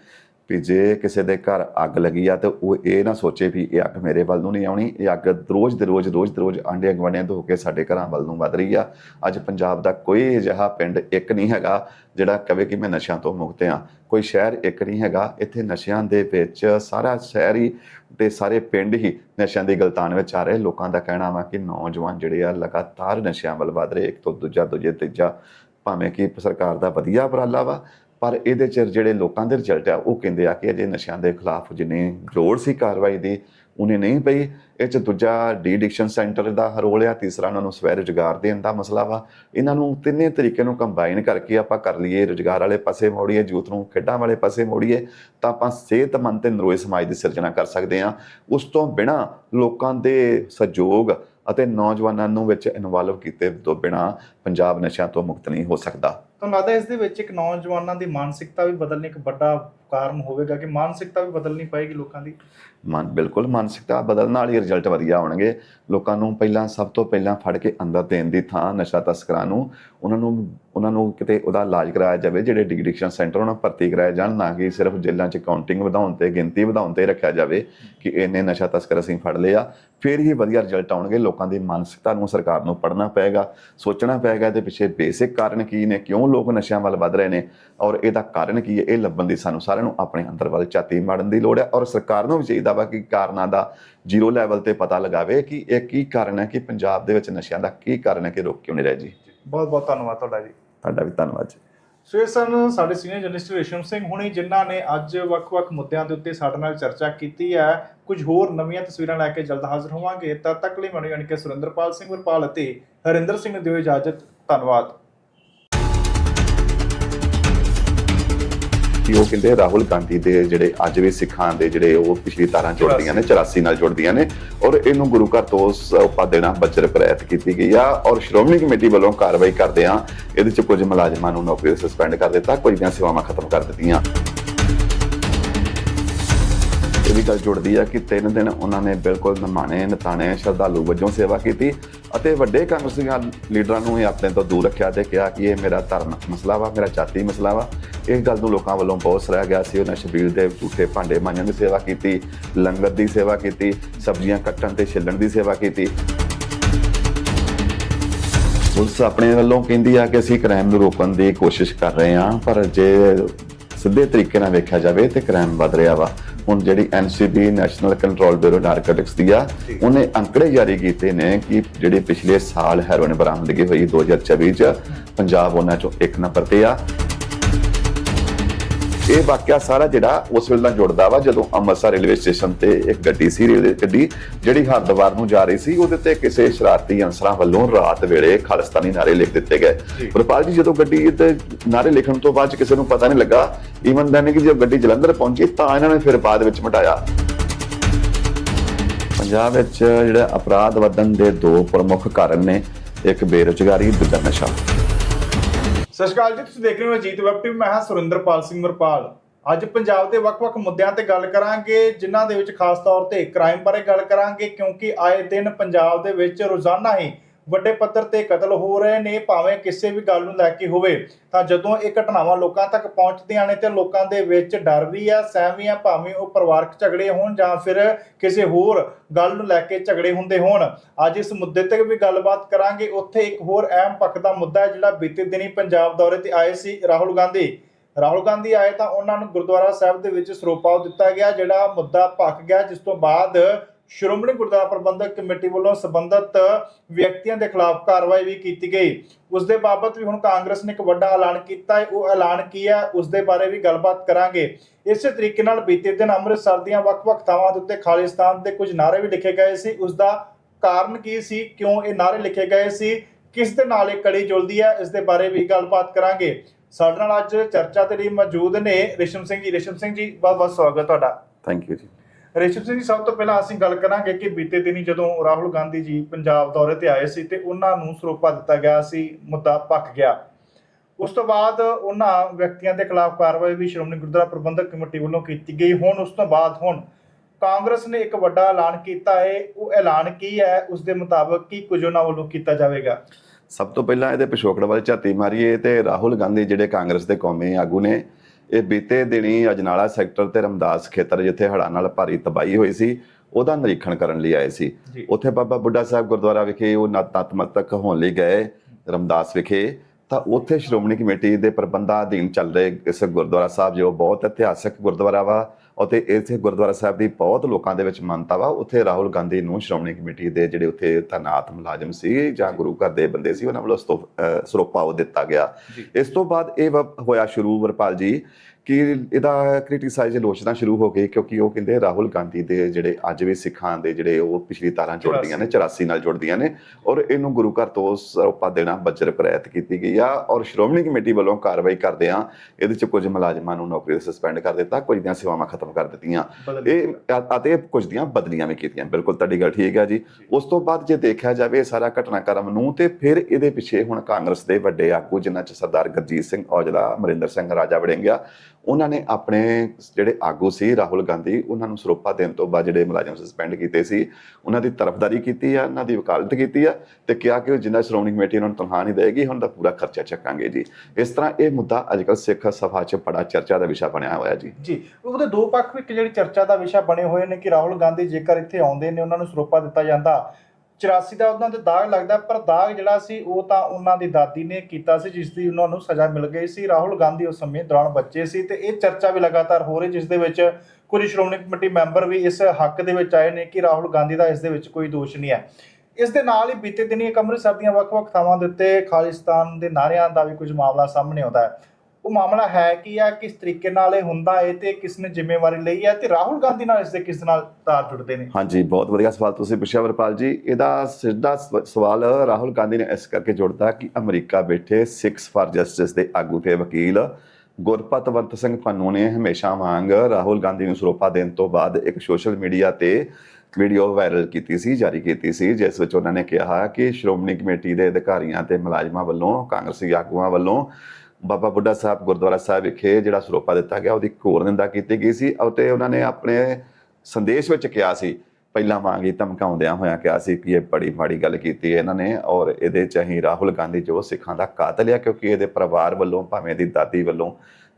Speaker 1: ਵੀ ਜੇ ਕਿਸੇ ਦੇ ਘਰ ਅੱਗ ਲੱਗੀ ਆ ਤੇ ਉਹ ਇਹ ਨਾ ਸੋਚੇ ਵੀ ਇਹ ਅੱਗ ਮੇਰੇ ਵੱਲ ਨੂੰ ਨਹੀਂ ਆਉਣੀ, ਇਹ ਅੱਗ ਰੋਜ਼ ਦੇ ਰੋਜ਼ ਰੋਜ਼ ਦੇ ਰੋਜ਼ ਆਂਡੇ ਗਵਾਂਡਿਆਂ ਤੋਂ ਹੋ ਕੇ ਸਾਡੇ ਘਰਾਂ ਵੱਲ ਨੂੰ ਵੱਧ ਰਹੀ ਆ। ਅੱਜ ਪੰਜਾਬ ਦਾ ਕੋਈ ਅਜਿਹਾ ਪਿੰਡ ਇੱਕ ਨਹੀਂ ਹੈਗਾ ਜਿਹੜਾ ਕਵੇ ਕਿ ਮੈਂ ਨਸ਼ਿਆਂ ਤੋਂ ਮੁਕਤ ਹਾਂ ਕੋਈ ਸ਼ਹਿਰ ਇੱਕ ਨਹੀਂ ਹੈਗਾ। ਇੱਥੇ ਨਸ਼ਿਆਂ ਦੇ ਵਿੱਚ ਸਾਰਾ ਸ਼ਹਿਰ ਹੀ ਤੇ ਸਾਰੇ ਪਿੰਡ ਹੀ ਨਸ਼ਿਆਂ ਦੀ ਗਲਤਾਨ ਵਿੱਚ ਆ ਰਹੇ। ਲੋਕਾਂ ਦਾ ਕਹਿਣਾ ਵਾ ਕਿ ਨੌਜਵਾਨ ਜਿਹੜੇ ਆ ਲਗਾਤਾਰ ਨਸ਼ਿਆਂ ਵੱਲ ਵਧ ਰਹੇ। ਇੱਕ ਤੋਂ ਦੂਜਾ, ਦੂਜੇ, ਤੀਜਾ ਭਾਵੇਂ ਕਿ ਸਰਕਾਰ ਦਾ ਵਧੀਆ ਉਪਰਾਲਾ ਵਾ ਪਰ ਇਹਦੇ ਚ ਜਿਹੜੇ ਲੋਕਾਂ ਦੇ ਰਿਜ਼ਲਟ ਆ, ਉਹ ਕਹਿੰਦੇ ਆ ਕਿ ਅਜੇ ਨਸ਼ਿਆਂ ਦੇ ਖਿਲਾਫ ਜਿੰਨੇ ਲੋੜ ਸੀ ਕਾਰਵਾਈ ਦੀ, ਉਹਨੇ ਨਹੀਂ ਪਈ। ਇਹ ਚ ਦੂਜਾ ਡੀ ਐਡਿਕਸ਼ਨ ਸੈਂਟਰ ਦਾ ਰੋਲ ਆ, ਤੀਸਰਾ ਉਹਨਾਂ ਨੂੰ ਸਵੈ ਰੁਜ਼ਗਾਰ ਦੇਣ ਦਾ ਮਸਲਾ ਵਾ। ਇਹਨਾਂ ਨੂੰ ਤਿੰਨੇ ਤਰੀਕੇ ਨੂੰ ਕੰਬਾਈਨ ਕਰਕੇ ਆਪਾਂ ਕਰ ਲਈਏ ਰੁਜ਼ਗਾਰ ਵਾਲੇ ਪਾਸੇ ਮੋੜੀਏ, ਯੂਥ ਨੂੰ ਖੇਡਾਂ ਵਾਲੇ ਪਾਸੇ ਮੋੜੀਏ, ਤਾਂ ਆਪਾਂ ਸਿਹਤਮੰਦ ਤੇ ਨਰੋਏ ਸਮਾਜ ਦੀ ਸਿਰਜਣਾ ਕਰ ਸਕਦੇ ਹਾਂ। ਉਸ ਤੋਂ ਬਿਨਾ ਲੋਕਾਂ ਦੇ ਸਹਿਯੋਗ ਅਤੇ ਨੌਜਵਾਨਾਂ ਨੂੰ ਵਿੱਚ ਇਨਵੋਲਵ ਕੀਤੇ ਤੋਂ ਬਿਨਾ ਪੰਜਾਬ ਨਸ਼ਿਆਂ ਤੋਂ ਮੁਕਤ ਨਹੀਂ ਹੋ ਸਕਦਾ।
Speaker 2: ਤੁਹਾਨੂੰ ਲੱਗਦਾ ਇਸ ਦੇ ਵਿੱਚ ਇੱਕ ਨੌਜਵਾਨਾਂ ਦੀ ਮਾਨਸਿਕਤਾ ਵੀ ਬਦਲਣ ਇੱਕ ਵੱਡਾ ਕਾਰਨ ਹੋਵੇਗਾ ਕਿ ਮਾਨਸਿਕਤਾ ਵੀ ਬਦਲਣੀ ਪਏਗੀ ਲੋਕਾਂ ਦੀ?
Speaker 1: ਮਨ, ਬਿਲਕੁਲ ਮਾਨਸਿਕਤਾ ਬਦਲਣ ਨਾਲ ਹੀ ਰਿਜ਼ਲਟ ਵਧੀਆ ਆਉਣਗੇ ਲੋਕਾਂ ਨੂੰ ਪਹਿਲਾਂ, ਸਭ ਤੋਂ ਪਹਿਲਾਂ ਫੜ ਕੇ ਅੰਦਰ ਦੇਣ ਦੀ ਥਾਂ ਨਸ਼ਾ ਤਸਕਰਾਂ ਨੂੰ, ਉਹਨਾਂ ਨੂੰ ਉਹਨਾਂ ਨੂੰ ਕਿਤੇ ਉਹਦਾ ਇਲਾਜ ਕਰਾਇਆ ਜਾਵੇ, ਜਿਹੜੇ ਡਿਗਰੀਸ਼ਨ ਸੈਂਟਰ ਉਹਨਾਂ ਭਰਤੀ ਕਰਾਇਆ ਜਾਣ, ਨਾ ਕਿ ਸਿਰਫ ਜੇਲ੍ਹਾਂ 'ਚ ਕਾਊਂਟਿੰਗ ਵਧਾਉਣ ਤੇ, ਗਿਣਤੀ ਵਧਾਉਣ ਤੇ ਰੱਖਿਆ ਜਾਵੇ ਕਿ ਇੰਨੇ ਨਸ਼ਾ ਤਸਕਰ ਅਸੀਂ ਫੜ ਲਿਆ ਫਿਰ ਹੀ ਵਧੀਆ ਰਿਜ਼ਲਟ ਆਉਣਗੇ, ਲੋਕਾਂ ਦੀ ਮਾਨਸਿਕਤਾ ਨੂੰ ਸਰਕਾਰ ਨੂੰ ਪੜ੍ਹਨਾ ਪਏਗਾ, ਸੋਚਣਾ ਪਏਗਾ ਇਹਦੇ ਪਿੱਛੇ ਬੇਸਿਕ ਕਾਰਨ ਕੀ ਨੇ, ਕਿਉਂ ਲੋਕ ਨਸ਼ਿਆਂ ਵੱਲ ਵੱਧ ਰਹੇ ਨੇ, ਔਰ ਇਹਦਾ ਕਾਰਨ ਕੀ ਹੈ, ਇਹ ਲੱਭਣ ਦੀ ਸਾਨੂੰ ਸਾਰਿਆਂ ਨੂੰ ਆਪਣੇ ਅੰਦਰ ਵੱਲ ਝਾਤੀ ਮਾਰਨ ਦੀ ਲੋੜ ਹੈ ਔਰ ਸਰਕਾਰ ਨੂੰ ਵੀ ਚਾਹੀਦਾ ਵਾ ਕਿ ਕਾਰਨਾਂ ਦਾ ਜ਼ੀਰੋ ਲੈਵਲ ਤੇ ਪਤਾ ਲਗਾਵੇ ਕਿ ਇਹ ਕੀ ਕਾਰਨ ਹੈ ਕਿ ਪੰਜਾਬ ਦੇ ਵਿੱਚ ਨਸ਼ਿਆਂ ਦਾ ਕੀ ਕਾਰਨ ਹੈ ਕਿ ਰੁਕ ਕਿਉਂ ਨਹੀਂ ਰਿਹਾ ਜੀ?
Speaker 2: ਬਹੁਤ ਬਹੁਤ ਧੰਨਵਾਦ ਤੁਹਾਡਾ ਜੀ।
Speaker 1: ਤੁਹਾਡਾ ਵੀ ਧੰਨਵਾਦ ਜੀ।
Speaker 2: ਸੋ ਇਹ ਸਨ ਸਾਡੇ ਸੀਨੀਅਰ ਜਰਨਲਿਸਟ ਰੇਸ਼ਮ ਸਿੰਘ ਹੁਣੀ ਜਿਨ੍ਹਾਂ ਨੇ ਅੱਜ ਵੱਖ-ਵੱਖ ਮੁੱਦਿਆਂ ਦੇ ਉੱਤੇ ਸਾਡੇ ਨਾਲ ਚਰਚਾ ਕੀਤੀ ਹੈ। ਕੁਝ ਹੋਰ ਨਵੀਆਂ ਤਸਵੀਰਾਂ ਲੈ ਕੇ ਜਲਦ ਹਾਜ਼ਰ ਹੋਵਾਂਗੇ। ਤਦ ਤੱਕ ਲਈ ਮੈਨੂੰ ਯਾਨੀ ਕਿ ਸੁਰਿੰਦਰਪਾਲ ਸਿੰਘ ਵਰਪਾਲ ਅਤੇ ਹਰਿੰਦਰ ਸਿੰਘ ਨੂੰ ਦਿਓ ਇਜਾਜ਼ਤ। ਧੰਨਵਾਦ।
Speaker 1: ਕਿ ਉਹ ਕਹਿੰਦੇ ਰਾਹੁਲ ਗਾਂਧੀ ਦੇ ਜਿਹੜੇ ਅੱਜ ਵੀ ਸਿੱਖਾਂ ਦੇ ਜਿਹੜੇ ਉਹ ਪਿਛਲੀ ਤਾਰਾਂ ਜੁੜਦੀਆਂ ਨੇ 84 ਨਾਲ ਜੁੜਦੀਆਂ ਨੇ ਔਰ ਇਹਨੂੰ ਗੁਰੂ ਘਰ ਤੋਂ ਸੌਪਾ ਦੇਣਾ ਬੱਚਰ ਪ੍ਰੈਤ ਕੀਤੀ ਗਈ ਆ ਔਰ ਸ਼੍ਰੋਮਣੀ ਕਮੇਟੀ ਵੱਲੋਂ ਕਾਰਵਾਈ ਕਰਦੇ ਆ। ਇਹਦੇ ਚ ਕੁਝ ਮੁਲਾਜ਼ਮਾਂ ਨੂੰ ਨੌਕਰੀ ਸਸਪੈਂਡ ਕਰ ਦਿੱਤਾ, ਕੁਝ ਦੀਆਂ ਸੇਵਾਵਾਂ ਖਤਮ ਕਰ ਦਿੱਤੀਆਂ। ਇਹ ਵੀ ਗੱਲ ਜੁੜਦੀ ਹੈ ਕਿ ਤਿੰਨ ਦਿਨ ਉਹਨਾਂ ਨੇ ਬਿਲਕੁਲ ਨਮਾਣੇ, ਨਤਾਣੇ, ਸ਼ਰਧਾਲੂ ਵਜੋਂ ਸੇਵਾ ਕੀਤੀ ਅਤੇ ਵੱਡੇ ਕਾਂਗਰਸੀਆਂ ਲੀਡਰਾਂ ਨੂੰ ਇਹ ਆਪਣੇ ਤੋਂ ਦੂਰ ਰੱਖਿਆ ਤੇ ਕਿਹਾ ਕਿ ਇਹ ਮੇਰਾ ਧਾਰਮਿਕ ਮਸਲਾ ਵਾ ਮੇਰਾ ਜਾਤੀ ਮਸਲਾ ਵਾ ਇਸ ਗੱਲ ਨੂੰ ਲੋਕਾਂ ਵੱਲੋਂ ਬਹੁਤ ਸਰਾਹਿਆ ਗਿਆ ਸੀ। ਉਹਨਾਂ ਸ਼ਬੀਲ ਦੇ ਝੂਠੇ ਭਾਂਡੇ ਮਾਂਜਣ ਦੀ ਸੇਵਾ ਕੀਤੀ, ਲੰਗਰ ਦੀ ਸੇਵਾ ਕੀਤੀ, ਸਬਜ਼ੀਆਂ ਕੱਟਣ ਤੇ ਛਿੱਲਣ ਦੀ ਸੇਵਾ ਕੀਤੀ। ਪੁਲਿਸ ਆਪਣੇ ਵੱਲੋਂ ਕਹਿੰਦੀ ਆ ਕਿ ਅਸੀਂ ਕ੍ਰਾਈਮ ਨੂੰ ਰੋਕਣ ਦੀ ਕੋਸ਼ਿਸ਼ ਕਰ ਰਹੇ ਹਾਂ, ਪਰ ਜੇ ਸਿੱਧੇ ਤਰੀਕੇ ਨਾਲ ਵੇਖਿਆ ਜਾਵੇ ਤੇ ਕ੍ਰਾਈਮ ਵੱਧ ਰਿਹਾ ਵਾ। ਹੁਣ ਜਿਹੜੀ NCB national control bureau narcotics ਦੀ ਆ ਉਹਨੇ ਅੰਕੜੇ ਜਾਰੀ ਕੀਤੇ ਨੇ ਕਿ ਜਿਹੜੇ ਪਿਛਲੇ ਸਾਲ ਹੈਰੋਇਨ ਬਰਾਮਦਗੀ ਹੋਈ 2024 ਚ ਪੰਜਾਬ ਉਹਨਾਂ ਚੋਂ ਇੱਕ ਨੰਬਰ ਤੇ ਆ। ਇਹ ਵਾਕਿਆ ਸਾਰਾ ਜਿਹੜਾ ਉਸ ਵੇਲੇ ਨਾਲ ਜੁੜਦਾ ਵਾ ਜਦੋਂ ਅੰਮ੍ਰਿਤਸਰ ਰੇਲਵੇ ਸਟੇਸ਼ਨ ਤੇ ਇੱਕ ਗੱਡੀ ਸੀ ਰੇਲਵੇ ਗੱਡੀ ਜਿਹੜੀ ਹਰਿਦੁਆਰ ਨੂੰ ਜਾ ਰਹੀ ਸੀ ਉਹਦੇ ਤੇ ਕਿਸੇ ਸ਼ਰਾਰਤੀ ਅਨਸਰਾਂ ਵੱਲੋਂ ਰਾਤ ਵੇਲੇ ਖਾਲਿਸਤਾਨੀ ਨਾਰੇ ਲਿਖ ਦਿੱਤੇ ਗਏ। ਗੁਰਪਾਲ ਜੀ ਜਦੋਂ ਗੱਡੀ ਤੇ ਨਾਰੇ ਲਿਖਣ ਤੋਂ ਬਾਅਦ ਕਿਸੇ ਨੂੰ ਪਤਾ ਨਹੀਂ ਲੱਗਾ ਈਵਨ ਦੈਨ ਕਿ ਜਦੋਂ ਗੱਡੀ ਜਲੰਧਰ ਪਹੁੰਚੀ ਤਾਂ ਇਹਨਾਂ ਨੇ ਫਿਰ ਬਾਅਦ ਵਿੱਚ ਮਟਾਇਆ। ਪੰਜਾਬ ਵਿੱਚ ਜਿਹੜਾ ਅਪਰਾਧ ਵਧਣ ਦੇ ਦੋ ਪ੍ਰਮੁੱਖ ਕਾਰਨ ਨੇ ਇੱਕ ਬੇਰੁਜ਼ਗਾਰੀ ਦੂਜਾ ਨਸ਼ਾ।
Speaker 2: ਸਤਿ ਸ਼੍ਰੀ ਅਕਾਲ ਜੀ, ਤੁਸੀਂ ਦੇਖ ਰਹੇ ਹੋ ਅਜੀਤ ਵੈਬ ਟੀਵੀ ਮੈਂ ਹਾਂ ਸੁਰਿੰਦਰਪਾਲ ਸਿੰਘ ਮਰਪਾਲ। ਅੱਜ ਪੰਜਾਬ ਦੇ ਵੱਖ-ਵੱਖ ਮੁੱਦਿਆਂ ਤੇ ਗੱਲ ਕਰਾਂਗੇ, ਜਿਨ੍ਹਾਂ ਦੇ ਵਿੱਚ ਖਾਸ ਤੌਰ ਤੇ ਕ੍ਰਾਈਮ ਬਾਰੇ ਗੱਲ ਕਰਾਂਗੇ, ਕਿਉਂਕਿ ਆਏ ਦਿਨ ਪੰਜਾਬ ਦੇ ਵਿੱਚ ਰੋਜ਼ਾਨਾ ਹੀ ਵੱਡੇ ਪੱਧਰ ਤੇ ਕਤਲ ਹੋ ਰਹੇ ਨੇ, ਭਾਵੇਂ ਕਿਸੇ ਵੀ ਗੱਲ ਨੂੰ ਲੈ ਕੇ ਹੋਵੇ, ਤਾਂ ਜਦੋਂ ਇਹ ਘਟਨਾਵਾਂ ਲੋਕਾਂ ਤੱਕ ਪਹੁੰਚਦੀਆਂ ਨੇ ਤੇ ਲੋਕਾਂ ਦੇ ਵਿੱਚ ਡਰ ਵੀ ਆ, ਸਹਿਮ ਵੀ ਆ, ਭਾਵੇਂ ਉਹ ਪਰਿਵਾਰਕ ਝਗੜੇ ਹੋਣ ਜਾਂ ਫਿਰ ਕਿਸੇ ਹੋਰ ਗੱਲ ਨੂੰ ਲੈ ਕੇ ਝਗੜੇ ਹੁੰਦੇ ਹੋਣ। ਅੱਜ ਇਸ ਮੁੱਦੇ ਤੇ ਵੀ ਗੱਲਬਾਤ ਕਰਾਂਗੇ। ਉੱਥੇ ਇੱਕ ਹੋਰ ਅਹਿਮ ਪੱਖ ਦਾ ਮੁੱਦਾ ਹੈ, ਜਿਹੜਾ ਬੀਤੇ ਦਿਨੀ ਪੰਜਾਬ ਦੌਰੇ ਤੇ ਆਏ ਸੀ ਰਾਹੁਲ ਗਾਂਧੀ। ਰਾਹੁਲ ਗਾਂਧੀ ਆਏ ਤਾਂ ਉਹਨਾਂ ਨੂੰ ਗੁਰਦੁਆਰਾ ਸਾਹਿਬ ਦੇ ਵਿੱਚ ਸਰੋਪਾ ਦਿੱਤਾ ਗਿਆ, ਜਿਹੜਾ ਮੁੱਦਾ ਭੱਖ ਗਿਆ, ਜਿਸ ਤੋਂ ਬਾਅਦ ਸ਼੍ਰੋਮਣੀ ਗੁਰਦੁਆਰਾ ਪ੍ਰਬੰਧਕ ਕਮੇਟੀ ਵੱਲੋਂ ਸਬੰਧਤ ਵਿਅਕਤੀਆਂ ਦੇ ਖਿਲਾਫ ਕਾਰਵਾਈ ਵੀ ਕੀਤੀ ਗਈ। ਉਸ ਦੇ ਬਾਬਤ ਵੀ ਹੁਣ ਕਾਂਗਰਸ ਨੇ ਇੱਕ ਵੱਡਾ ਐਲਾਨ ਕੀਤਾ ਹੈ। ਉਹ ਐਲਾਨ ਕੀ ਹੈ, ਉਸ ਦੇ ਬਾਰੇ ਵੀ ਗੱਲਬਾਤ ਕਰਾਂਗੇ। ਇਸੇ ਤਰੀਕੇ ਨਾਲ ਬੀਤੇ ਦਿਨ ਅੰਮ੍ਰਿਤਸਰ ਦੀਆਂ ਵੱਖ-ਵੱਖ ਥਾਵਾਂ ਦੇ ਉੱਤੇ ਖਾਲਿਸਤਾਨ ਦੇ ਕੁਝ ਨਾਅਰੇ ਵੀ ਲਿਖੇ ਗਏ ਸੀ। ਉਸ ਦਾ ਕਾਰਨ ਕੀ ਸੀ, ਕਿਉਂ ਇਹ ਨਾਅਰੇ ਲਿਖੇ ਗਏ ਸੀ, ਕਿਸ ਦੇ ਨਾਲ ਇਹ ਕੜੀ ਜੁਲਦੀ ਹੈ, ਇਸ ਦੇ ਬਾਰੇ ਵੀ ਗੱਲਬਾਤ ਕਰਾਂਗੇ। ਸਾਡੇ ਨਾਲ ਅੱਜ ਚਰਚਾ ਦੇ ਲਈ ਮੌਜੂਦ ਨੇ ਰਿਸ਼ਮ ਸਿੰਘ ਜੀ। ਰਿਸ਼ਮ ਸਿੰਘ ਜੀ ਬਹੁਤ ਬਹੁਤ ਸਵਾਗਤ ਤੁਹਾਡਾ।
Speaker 1: ਥੈਂਕ ਯੂ ਜੀ।
Speaker 2: ਰਿਸ਼ਮ ਸਿੰਘ ਜੀ, ਸਭ ਤੋਂ ਪਹਿਲਾਂ ਅਸੀਂ ਗੱਲ ਕਰਾਂਗੇ ਕਿ ਬੀਤੇ ਦਿਨੀ ਜਦੋਂ ਰਾਹੁਲ ਗਾਂਧੀ ਜੀ ਪੰਜਾਬ ਦੌਰੇ ਤੇ ਆਏ ਸੀ ਤੇ ਉਹਨਾਂ ਨੂੰ ਸਰੋਪਾ ਦਿੱਤਾ ਗਿਆ ਸੀ, ਮੁੱਦਾ ਪੱਕ ਗਿਆ। ਉਸ ਤੋਂ ਬਾਅਦ ਉਹਨਾਂ ਵਿਅਕਤੀਆਂ ਦੇ ਖਿਲਾਫ ਕਾਰਵਾਈ ਵੀ ਸ਼੍ਰੋਮਣੀ ਗੁਰਦੁਆਰਾ ਪ੍ਰਬੰਧਕ ਕਮੇਟੀ ਵੱਲੋਂ ਕੀਤੀ ਗਈ। ਹੁਣ ਉਸ ਤੋਂ ਬਾਅਦ ਹੁਣ ਕਾਂਗਰਸ ਨੇ ਇੱਕ ਵੱਡਾ ਐਲਾਨ ਕੀਤਾ ਹੈ। ਉਹ ਐਲਾਨ ਕੀ ਹੈ? ਉਸ ਦੇ ਮੁਤਾਬਕ ਕੀ ਕੁਝ ਉਹਨਾਂ ਵੱਲੋਂ ਕੀਤਾ ਜਾਵੇਗਾ?
Speaker 1: ਸਭ ਤੋਂ ਪਹਿਲਾਂ ਇਹਦੇ ਪਿਛੋਕੜ ਵਾਲੇ ਝਾਤੀ ਮਾਰੀਏ ਤੇ ਰਾਹੁਲ ਗਾਂਧੀ ਜਿਹੜੇ ਕਾਂਗਰਸ ਦੇ ਕੌਮੀ ਆਗੂ ਨੇ ਇਹ ਬੀਤੇ ਦਿਨੀ ਅਜਨਾਲਾ ਸੈਕਟਰ ਤੇ ਰਮਦਾਸ ਖੇਤਰ ਜਿੱਥੇ ਹੜ੍ਹਾਂ ਨਾਲ ਭਾਰੀ ਤਬਾਹੀ ਹੋਈ ਸੀ ਉਹਦਾ ਨਿਰੀਖਣ ਕਰਨ ਲਈ ਆਏ ਸੀ। ਉੱਥੇ ਬਾਬਾ ਬੁੱਢਾ ਸਾਹਿਬ ਗੁਰਦੁਆਰਾ ਵਿਖੇ ਉਹ ਨਤਮਸਤਕ ਹੋਣ ਲਈ ਗਏ ਰਮਦਾਸ ਵਿਖੇ। ਤਾਂ ਉੱਥੇ ਸ਼੍ਰੋਮਣੀ ਕਮੇਟੀ ਦੇ ਪ੍ਰਬੰਧਾਂ ਅਧੀਨ ਚੱਲ ਰਹੇ ਇਸ ਗੁਰਦੁਆਰਾ ਸਾਹਿਬ ਜੋ ਬਹੁਤ ਇਤਿਹਾਸਕ ਗੁਰਦੁਆਰਾ ਵਾ। ਅਤੇ ਇਸੇ ਗੁਰਦੁਆਰਾ ਸਾਹਿਬ ਦੀ ਬਹੁਤ ਲੋਕਾਂ ਦੇ ਵਿੱਚ ਮਾਨਤਾ ਵਾ। ਉੱਥੇ ਰਾਹੁਲ ਗਾਂਧੀ ਨੂੰ ਸ਼੍ਰੋਮਣੀ ਕਮੇਟੀ ਦੇ ਜਿਹੜੇ ਉੱਥੇ ਤੈਨਾਤ ਮੁਲਾਜ਼ਮ ਸੀ ਜਾਂ ਗੁਰੂ ਘਰ ਦੇ ਬੰਦੇ ਸੀ ਉਹਨਾਂ ਵੱਲੋਂ ਸਰੋਪਾ ਉਹ ਦਿੱਤਾ ਗਿਆ। ਇਸ ਤੋਂ ਬਾਅਦ ਇਹ ਹੋਇਆ ਸ਼ੁਰੂ ਵਰਪਾਲ ਜੀ। ਕਿ ਇਹਦਾ ਕ੍ਰਿਟਿਸਾਈਜ਼ ਆਲੋਚਨਾ ਸ਼ੁਰੂ ਹੋ ਗਈ ਕਿਉਂਕਿ ਉਹ ਕਹਿੰਦੇ ਰਾਹੁਲ ਗਾਂਧੀ ਦੇ ਜਿਹੜੇ ਅੱਜ ਵੀ ਸਿੱਖਾਂ ਦੇ ਜਿਹੜੇ ਉਹ ਪਿਛਲੀ ਤਾਰਾਂ ਜੁੜਦੀਆਂ ਨੇ 84 ਨਾਲ ਜੁੜਦੀਆਂ ਨੇ ਔਰ ਇਹਨੂੰ ਗੁਰੂ ਘਰ ਤੋਂ ਸਰੋਪਾ ਦੇਣਾ ਬੱਜਰ ਪ੍ਰੈਤ ਕੀਤੀ ਗਈ ਆ ਔਰ ਸ਼੍ਰੋਮਣੀ ਕਮੇਟੀ ਵੱਲੋਂ ਕਾਰਵਾਈ ਕਰਦੇ ਆ ਇਹਦੇ ਚ ਕੁਝ ਮੁਲਾਜ਼ਮਾਂ ਨੂੰ ਨੌਕਰੀ ਤੋਂ ਸਸਪੈਂਡ ਕਰ ਦਿੱਤਾ ਕੁਝ ਦੀਆਂ ਸੇਵਾਵਾਂ ਖਤਮ ਕਰ ਦਿੱਤੀਆਂ। ਇਹ ਅਤੇ ਕੁਝ ਦੀਆਂ ਬਦਲੀਆਂ ਵੀ ਕੀਤੀਆਂ ਬਿਲਕੁਲ ਤੁਹਾਡੀ ਗੱਲ ਠੀਕ ਹੈ ਜੀ। ਉਸ ਤੋਂ ਬਾਅਦ ਜੇ ਦੇਖਿਆ ਜਾਵੇ ਇਹ ਸਾਰਾ ਘਟਨਾਕ੍ਰਮ ਨੂੰ ਤੇ ਫਿਰ ਇਹਦੇ ਪਿੱਛੇ ਹੁਣ ਕਾਂਗਰਸ ਦੇ ਵੱਡੇ ਆਗੂ ਜਿਨ੍ਹਾਂ ਚ ਸਰਦਾਰ ਗੁਰਜੀਤ ਸਿੰਘ ਔਜਲਾ ਅਮਰਿੰਦਰ ਸਿੰਘ ਰਾਜਾ ਵੜਿੰਗਿਆ ਉਹਨਾਂ ਨੇ ਆਪਣੇ ਜਿਹੜੇ ਆਗੂ ਸੀ, ਰਾਹੁਲ ਗਾਂਧੀ, ਉਹਨਾਂ ਨੂੰ ਸਰੋਪਾ ਦੇਣ ਤੋਂ ਬਾਅਦ ਜਿਹੜੇ ਮੁਲਾਜ਼ਮ ਸਸਪੈਂਡ ਕੀਤੇ ਸੀ, ਉਹਨਾਂ ਦੀ ਤਰਫਦਾਰੀ ਕੀਤੀ ਆ, ਉਹਨਾਂ ਦੀ ਵਕਾਲਤ ਕੀਤੀ ਆ ਤੇ ਕਿਹਾ ਕਿ ਜਿੰਨਾ ਸ਼੍ਰੋਮਣੀ ਕਮੇਟੀ ਉਹਨਾਂ ਨੂੰ ਤਨਖਾਹ ਨਹੀਂ ਦੇਗੀ ਹੁਣ ਦਾ ਪੂਰਾ ਖਰਚਾ ਚੱਕਾਂਗੇ ਜੀ। ਇਸ ਤਰ੍ਹਾਂ ਇਹ ਮੁੱਦਾ ਅੱਜਕੱਲ ਸਿੱਖ ਸਭਾ 'ਚ ਬੜਾ ਚਰਚਾ ਦਾ ਵਿਸ਼ਾ ਬਣਿਆ ਹੋਇਆ ਜੀ।
Speaker 2: ਜੀ, ਉਹਦੇ ਦੋ ਪੱਖ ਵੀ ਜਿਹੜੀ ਚਰਚਾ ਦਾ ਵਿਸ਼ਾ ਬਣੇ ਹੋਏ ਨੇ ਕਿ ਰਾਹੁਲ ਗਾਂਧੀ ਜੇਕਰ ਇੱਥੇ ਆਉਂਦੇ ਨੇ, ਉਹਨਾਂ ਨੂੰ ਸਰੋਪਾ ਦਿੱਤਾ ਜਾਂਦਾ 84 ਦਾ ਉਹਨਾਂ ਤੇ ਦਾਗ ਲੱਗਦਾ, ਪਰ ਦਾਗ ਜਿਹੜਾ ਸੀ, ਉਹ ਤਾਂ ਉਹਨਾਂ ਦੀ ਦਾਦੀ ਨੇ ਕੀਤਾ ਸੀ, ਜਿਸ ਦੀ ਉਹਨਾਂ ਨੂੰ ਸਜ਼ਾ ਮਿਲ ਗਈ ਸੀ। ਰਾਹੁਲ ਗਾਂਧੀ ਉਸ ਸਮੇਂ ਦੌਰਾਨ ਬੱਚੇ ਸੀ ਤੇ ਇਹ ਚਰਚਾ ਵੀ ਲਗਾਤਾਰ ਹੋ ਰਹੀ, ਜਿਸ ਦੇ ਵਿੱਚ ਕੁਝ ਸ਼੍ਰੋਮਣੀ ਕਮੇਟੀ ਮੈਂਬਰ ਵੀ ਇਸ ਹੱਕ ਦੇ ਵਿੱਚ ਆਏ ਨੇ ਕਿ ਰਾਹੁਲ ਗਾਂਧੀ ਦਾ ਇਸ ਦੇ ਵਿੱਚ ਕੋਈ ਦੋਸ਼ ਨਹੀਂ ਹੈ। ਇਸ ਦੇ ਨਾਲ ਹੀ ਬੀਤੇ ਦਿਨੀ ਇੱਕ ਅੰਮ੍ਰਿਤਸਰ ਦੀਆਂ ਵੱਖ-ਵੱਖ ਥਾਵਾਂ ਦੇ ਉੱਤੇ ਖਾਲਿਸਤਾਨ ਦੇ ਨਾਅਰਿਆਂ ਦਾ ਵੀ ਕੁਝ ਮਾਮਲਾ ਸਾਹਮਣੇ ਆਉਂਦਾ ਹੈ। ਉਹ ਮਾਮਲਾ ਹੈ ਕੀ ਆ, ਕਿਸ ਤਰੀਕੇ ਨਾਲ ਇਹ ਹੁੰਦਾ ਹੈ ਤੇ ਕਿਸ ਨੇ ਜ਼ਿੰਮੇਵਾਰੀ ਲਈ ਹੈ ਤੇ ਰਾਹੁਲ ਗਾਂਧੀ ਨਾਲ ਇਸ ਦੇ ਕਿਸ ਨਾਲ ਤਾਰ ਜੁੜਦੇ ਨੇ?
Speaker 1: ਹਾਂਜੀ, ਬਹੁਤ ਵਧੀਆ ਸਵਾਲ ਤੁਸੀਂ ਪੁੱਛਿਆ ਵਰਪਾਲ ਜੀ। ਇਹਦਾ ਸਿੱਧਾ ਸਵਾਲ ਰਾਹੁਲ ਗਾਂਧੀ ਨੇ ਇਸ ਕਰਕੇ ਜੁੜਦਾ ਕਿ ਅਮਰੀਕਾ ਬੈਠੇ ਸਿਕਸ ਫਾਰ ਜਸਟਿਸ ਦੇ ਆਗੂ ਤੇ ਵਕੀਲ ਗੁਰਪਤਵੰਤ ਸਿੰਘ ਪੰਨੂ ਨੇ ਹਮੇਸ਼ਾ ਵਾਂਗ ਰਾਹੁਲ ਗਾਂਧੀ ਨੂੰ ਸਰੋਪਾ ਦੇਣ ਤੋਂ ਬਾਅਦ ਇੱਕ ਸੋਸ਼ਲ ਮੀਡੀਆ ਤੇ ਵੀਡੀਓ ਵਾਇਰਲ ਕੀਤੀ ਸੀ, ਜਾਰੀ ਕੀਤੀ ਸੀ, ਜਿਸ ਵਿੱਚ ਉਹਨਾਂ ਨੇ ਕਿਹਾ ਕਿ ਸ਼੍ਰੋਮਣੀ ਕਮੇਟੀ ਦੇ ਅਧਿਕਾਰੀਆਂ ਤੇ ਮੁਲਾਜ਼ਮਾਂ ਵੱਲੋਂ, ਕਾਂਗਰਸੀ ਆਗੂਆਂ ਵੱਲੋਂ ਬਾਬਾ ਬੁੱਢਾ ਸਾਹਿਬ ਗੁਰਦੁਆਰਾ ਸਾਹਿਬ ਵਿਖੇ ਜਿਹੜਾ ਸਰੋਪਾ ਦਿੱਤਾ ਗਿਆ, ਉਹਦੀ ਘੋਰ ਨਿੰਦਾ ਕੀਤੀ ਗਈ ਸੀ ਅਤੇ ਉਹਨਾਂ ਨੇ ਆਪਣੇ ਸੰਦੇਸ਼ ਵਿੱਚ ਕਿਹਾ ਸੀ, ਪਹਿਲਾਂ ਵਾਂਗ ਹੀ ਧਮਕਾਉਂਦਿਆਂ ਹੋਇਆਂ ਕਿਹਾ ਸੀ ਕਿ ਇਹ ਬੜੀ ਮਾੜੀ ਗੱਲ ਕੀਤੀ ਹੈ ਇਹਨਾਂ ਨੇ ਔਰ ਇਹਦੇ ਚ ਅਸੀਂ ਰਾਹੁਲ ਗਾਂਧੀ ਜੋ ਸਿੱਖਾਂ ਦਾ ਕਾਤਲ ਹੈ ਕਿਉਂਕਿ ਇਹਦੇ ਪਰਿਵਾਰ ਵੱਲੋਂ ਭਾਵੇਂ ਦੀ ਦਾਦੀ ਵੱਲੋਂ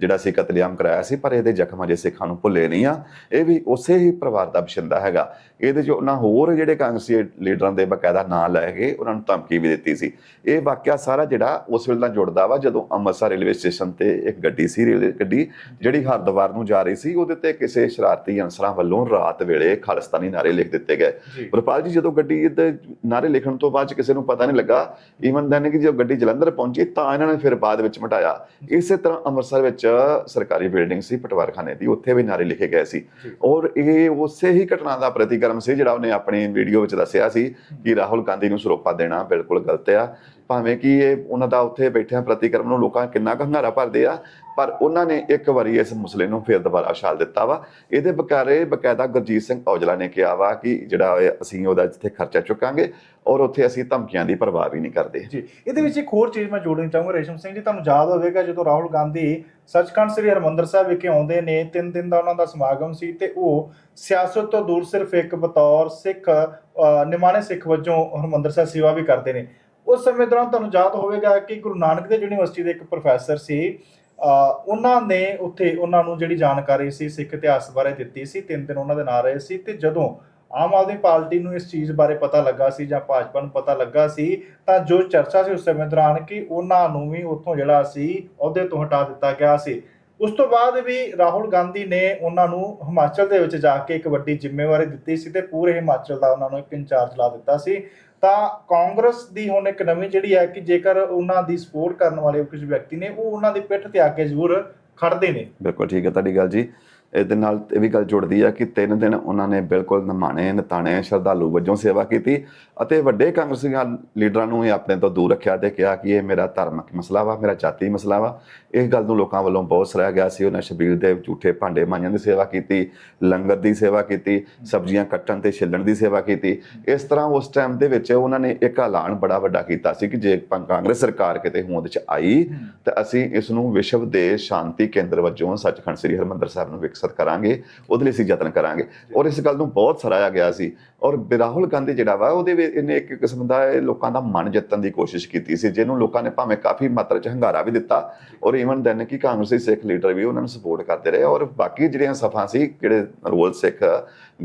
Speaker 1: ਜਿਹੜਾ ਸੀ ਕਤਲੇਆਮ ਕਰਾਇਆ ਸੀ ਪਰ ਇਹਦੇ ਜ਼ਖਮ ਅਜੇ ਸਿੱਖਾਂ ਨੂੰ ਭੁੱਲੇ ਨਹੀਂ ਆ। ਇਹ ਵੀ ਉਸੇ ਹੀ ਪਰਿਵਾਰ ਦਾ ਬਸ਼ਿੰਦਾ ਹੈਗਾ। ਇਹਦੇ 'ਚ ਉਹਨਾਂ ਹੋਰ ਜਿਹੜੇ ਕਾਂਗਰਸੀ ਲੀਡਰਾਂ ਦੇ ਬਕਾਇਦਾ ਨਾਂ ਲੈ ਕੇ ਉਹਨਾਂ ਨੂੰ ਧਮਕੀ ਵੀ ਦਿੱਤੀ ਸੀ। ਇਹ ਵਾਕਿਆ ਸਾਰਾ ਜਿਹੜਾ ਉਸ ਵੇਲੇ ਨਾਲ ਜੁੜਦਾ ਵਾ ਜਦੋਂ ਅੰਮ੍ਰਿਤਸਰ ਰੇਲਵੇ ਸਟੇਸ਼ਨ ਤੇ ਇੱਕ ਗੱਡੀ ਸੀ ਰੇਲ ਗੱਡੀ ਜਿਹੜੀ ਹਰਿਦੁਆਰ ਨੂੰ ਜਾ ਰਹੀ ਸੀ ਉਹਦੇ ਤੇ ਕਿਸੇ ਸ਼ਰਾਰਤੀ ਅਨਸਰਾਂ ਵੱਲੋਂ ਰਾਤ ਵੇਲੇ ਖਾਲਿਸਤਾਨੀ ਨਾਰੇ ਲਿਖ ਦਿੱਤੇ ਗਏ।
Speaker 2: ਜੀ।
Speaker 1: ਗੁਰਪਾਲ ਜੀ ਜਦੋਂ ਗੱਡੀ ਦੇ ਨਾਰੇ ਲਿਖਣ ਤੋਂ ਬਾਅਦ ਕਿਸੇ ਨੂੰ ਪਤਾ ਨਹੀਂ ਲੱਗਾ ਈਵਨ ਦੈਨ ਕਿ ਜਦੋਂ ਗੱਡੀ ਜਲੰਧਰ ਪਹੁੰਚੀ ਤਾਂ ਇਹਨਾਂ ਨੇ ਫਿਰ ਬਾਅਦ ਵਿੱਚ ਮਟਾਇਆ। ਇਸੇ ਤਰ੍ਹਾਂ ਅੰਮ੍ਰਿਤਸਰ ਵਿੱਚ ਸਰਕਾਰੀ ਬਿਲਡਿੰਗ ਸੀ ਪਟਵਾਰਖਾਨੇ ਦੀ ਉੱਥੇ ਵੀ ਨਾਰੇ ਲਿਖੇ ਗਏ ਸੀ। ਔਰ ਇਹ ਉਸੇ ਹੀ ਘਟਨਾ ਦਾ ਪ੍ਰਤੀਕਰਮ ਸੀ ਜਿਹੜਾ ਉਹਨੇ ਆਪਣੀ ਵੀਡੀਓ ਵਿੱਚ ਦੱਸਿਆ ਸੀ ਕਿ ਰਾਹੁਲ ਗਾਂਧੀ ਨੂੰ ਸਰੋਪਾ ਦੇਣਾ ਬਿਲਕੁਲ ਗਲਤ ਆ। ਭਾਵੇਂ ਕਿ ਇਹ ਉਹਨਾਂ ਦਾ ਉੱਥੇ ਬੈਠਿਆਂ ਪ੍ਰਤੀਕਰਮ ਨੂੰ ਲੋਕਾਂ ਕਿੰਨਾ ਕੁ ਹੰਗਾਰਾ ਭਰਦੇ ਆ ਪਰ ਉਹਨਾਂ ਨੇ ਇੱਕ ਵਾਰੀ ਇਸ ਮਸਲੇ ਨੂੰ ਫਿਰ ਦੁਬਾਰਾ ਉਛਾਲ ਦਿੱਤਾ ਵਾ। ਇਹਦੇ ਬਕਾਰੇ ਬਕਾਇਦਾ ਗੁਰਜੀਤ ਸਿੰਘ ਔਜਲਾ ਨੇ ਕਿਹਾ ਵਾ ਕਿ ਜਿਹੜਾ ਅਸੀਂ ਉਹਦਾ ਜਿੱਥੇ ਖਰਚਾ ਚੁੱਕਾਂਗੇ ਔਰ ਉੱਥੇ ਅਸੀਂ ਧਮਕੀਆਂ ਦੀ ਪਰਵਾਹ ਵੀ ਨਹੀਂ ਕਰਦੇ।
Speaker 2: ਜੀ ਇਹਦੇ ਵਿੱਚ ਇੱਕ ਹੋਰ ਚੀਜ਼ ਮੈਂ ਜੋੜਨੀ ਚਾਹੂੰਗਾ ਰੇਸ਼ਮ ਸਿੰਘ ਜੀ ਤੁਹਾਨੂੰ ਯਾਦ ਹੋਵੇਗਾ ਜਦੋਂ ਰਾਹੁਲ ਗਾਂਧੀ ਸੱਚਖੰਡ ਸ੍ਰੀ ਹਰਮੰਦਰ ਸਾਹਿਬ ਵਿਖੇ ਆਉਂਦੇ ਨੇ ਤਿੰਨ ਦਿਨ ਦਾ ਉਹਨਾਂ ਦਾ ਸਮਾਗਮ ਸੀ ਤੇ ਉਹ ਸਿਆਸਤ ਤੋਂ ਦੂਰ ਸਿਰਫ ਇੱਕ ਬਤੌਰ ਸਿੱਖ ਅਹ, ਨਿਮਾਣੇ ਸਿੱਖ ਵਜੋਂ ਹਰਮੰਦਰ ਸਾਹਿਬ ਸੇਵਾ ਵੀ ਕਰਦੇ ਨੇ। ਉਸ ਸਮੇਂ ਦੌਰਾਨ ਤੁਹਾਨੂੰ ਯਾਦ ਹੋਵੇਗਾ ਕਿ ਗੁਰੂ ਨਾਨਕ ਦੇਵ ਯੂਨੀਵਰਸਿਟੀ ਦੇ ਇੱਕ ਪ੍ਰੋਫੈਸਰ ਸੀ ਉਹਨਾਂ ਨੇ ਉੱਥੇ ਉਹਨਾਂ ਨੂੰ ਜਿਹੜੀ ਜਾਣਕਾਰੀ ਸੀ, ਸਿੱਖ ਇਤਿਹਾਸ ਬਾਰੇ ਦਿੱਤੀ ਸੀ, ਤਿੰਨ ਦਿਨ ਉਹਨਾਂ ਦੇ ਨਾਲ ਰਹੇ ਸੀ ਤੇ ਜਦੋਂ ਆਮ ਆਦਮੀ ਪਾਰਟੀ ਨੂੰ ਇਸ ਚੀਜ਼ ਬਾਰੇ ਪਤਾ ਲੱਗਾ ਸੀ ਜਾਂ ਭਾਜਪਾ ਨੂੰ ਪਤਾ ਲੱਗਾ ਸੀ, ਤਾਂ ਜੋ ਚਰਚਾ ਸੀ ਉਸ ਸਮੇਂ ਦੌਰਾਨ ਕਿ ਉਹਨਾਂ ਨੂੰ ਵੀ ਉੱਥੋਂ ਜਿਹੜਾ ਸੀ ਅਹੁਦੇ ਤੋਂ ਹਟਾ ਦਿੱਤਾ ਗਿਆ ਸੀ। ਉਸ ਤੋਂ ਬਾਅਦ ਵੀ ਰਾਹੁਲ ਗਾਂਧੀ ਨੇ ਉਹਨਾਂ ਨੂੰ ਹਿਮਾਚਲ ਦੇ ਵਿੱਚ ਜਾ ਕੇ ਇੱਕ ਵੱਡੀ ਜ਼ਿੰਮੇਵਾਰੀ ਦਿੱਤੀ ਸੀ ਤੇ ਪੂਰੇ ਹਿਮਾਚਲ ਦਾ ਉਹਨਾਂ ਨੂੰ ਇੱਕ ਇੰਚਾਰਜ ਲਾ ਦਿੱਤਾ ਸੀ। ਤਾਂ ਕਾਂਗਰਸ ਦੀ ਹੁਣ ਇੱਕ ਨਵੀਂ ਜਿਹੜੀ ਹੈ ਕਿ ਜੇਕਰ ਉਹਨਾਂ ਦੀ ਸਪੋਰਟ ਕਰਨ ਵਾਲੇ ਕੁਝ ਵਿਅਕਤੀ ਨੇ, ਉਹ ਉਹਨਾਂ ਦੀ ਪਿੱਠ ਤੇ ਆ ਕੇ ਜ਼ਰੂਰ ਖੜਦੇ ਨੇ।
Speaker 1: ਬਿਲਕੁਲ ਠੀਕ ਹੈ ਤੁਹਾਡੀ ਗੱਲ ਜੀ। ਇਹਦੇ ਨਾਲ ਇਹ ਵੀ ਗੱਲ ਜੁੜਦੀ ਆ ਕਿ ਤਿੰਨ ਦਿਨ ਉਹਨਾਂ ਨੇ ਬਿਲਕੁਲ ਨਿਮਾਣੇ ਨਤਾਣੇ ਸ਼ਰਧਾਲੂ ਵਜੋਂ ਸੇਵਾ ਕੀਤੀ ਅਤੇ ਵੱਡੇ ਕਾਂਗਰਸੀ ਲੀਡਰਾਂ ਨੂੰ ਇਹ ਆਪਣੇ ਤੋਂ ਦੂਰ ਰੱਖਿਆ ਤੇ ਕਿਹਾ ਕਿ ਇਹ ਮੇਰਾ ਧਾਰਮਿਕ ਮਸਲਾ ਵਾ ਮੇਰਾ ਜਾਤੀ ਮਸਲਾ ਵਾ। ਇਸ ਗੱਲ ਨੂੰ ਲੋਕਾਂ ਵੱਲੋਂ ਬਹੁਤ ਸਰਾਹਿਆ ਗਿਆ ਸੀ। ਉਹਨਾਂ ਸ਼ਬੀਲ ਦੇ ਝੂਠੇ ਭਾਂਡੇ ਮਾਂਜਣ ਦੀ ਸੇਵਾ ਕੀਤੀ ਲੰਗਰ ਦੀ ਸੇਵਾ ਕੀਤੀ ਸਬਜ਼ੀਆਂ ਕੱਟਣ ਤੇ ਛਿੱਲਣ ਦੀ ਸੇਵਾ ਕੀਤੀ। ਇਸ ਤਰ੍ਹਾਂ ਉਸ ਟਾਈਮ ਦੇ ਵਿੱਚ ਉਹਨਾਂ ਨੇ ਇੱਕ ਐਲਾਨ ਬੜਾ ਵੱਡਾ ਕੀਤਾ ਸੀ ਕਿ ਜੇ ਕਾਂਗਰਸ ਸਰਕਾਰ ਕਿਤੇ ਹੋਂਦ 'ਚ ਆਈ ਤਾਂ ਅਸੀਂ ਇਸ ਨੂੰ ਵਿਸ਼ਵ ਦੇ ਸ਼ਾਂਤੀ ਕੇਂਦਰ ਵਜੋਂ ਸੱਚਖੰਡ ਸ੍ਰੀ ਹਰਿਮੰਦਰ ਸਾਹਿਬ ਨੂੰ ਵਿਕਸਿਤ ਕਰਾਂਗੇ, ਉਹਦੇ ਲਈ ਅਸੀਂ ਯਤਨ ਕਰਾਂਗੇ। ਔਰ ਇਸ ਗੱਲ ਨੂੰ ਬਹੁਤ ਸਰਾਹਿਆ ਗਿਆ ਸੀ। ਔਰ ਰਾਹੁਲ ਗਾਂਧੀ ਜਿਹੜਾ ਵਾ, ਉਹਦੇ ਵਿੱਚ ਇਹਨੇ ਇੱਕ ਕਿਸਮ ਦਾ ਲੋਕਾਂ ਦਾ ਮਨ ਜਿੱਤਣ ਦੀ ਕੋਸ਼ਿਸ਼ ਕੀਤੀ ਸੀ, ਜਿਹਨੂੰ ਲੋਕਾਂ ਨੇ ਭਾਵੇਂ ਕਾਫੀ ਮਾਤਰਾ 'ਚ ਹੰਗਾਰਾ ਵੀ ਦਿੱਤਾ ਔਰ ਇਵਨ ਦੈਨ ਕਿ ਕਾਂਗਰਸੀ ਸਿੱਖ ਲੀਡਰ ਵੀ ਉਹਨਾਂ ਨੂੰ ਸਪੋਰਟ ਕਰਦੇ ਰਹੇ ਔਰ ਬਾਕੀ ਜਿਹੜੀਆਂ ਸਫਾ ਸੀ ਜਿਹੜੇ ਰੋਲ ਸਿੱਖ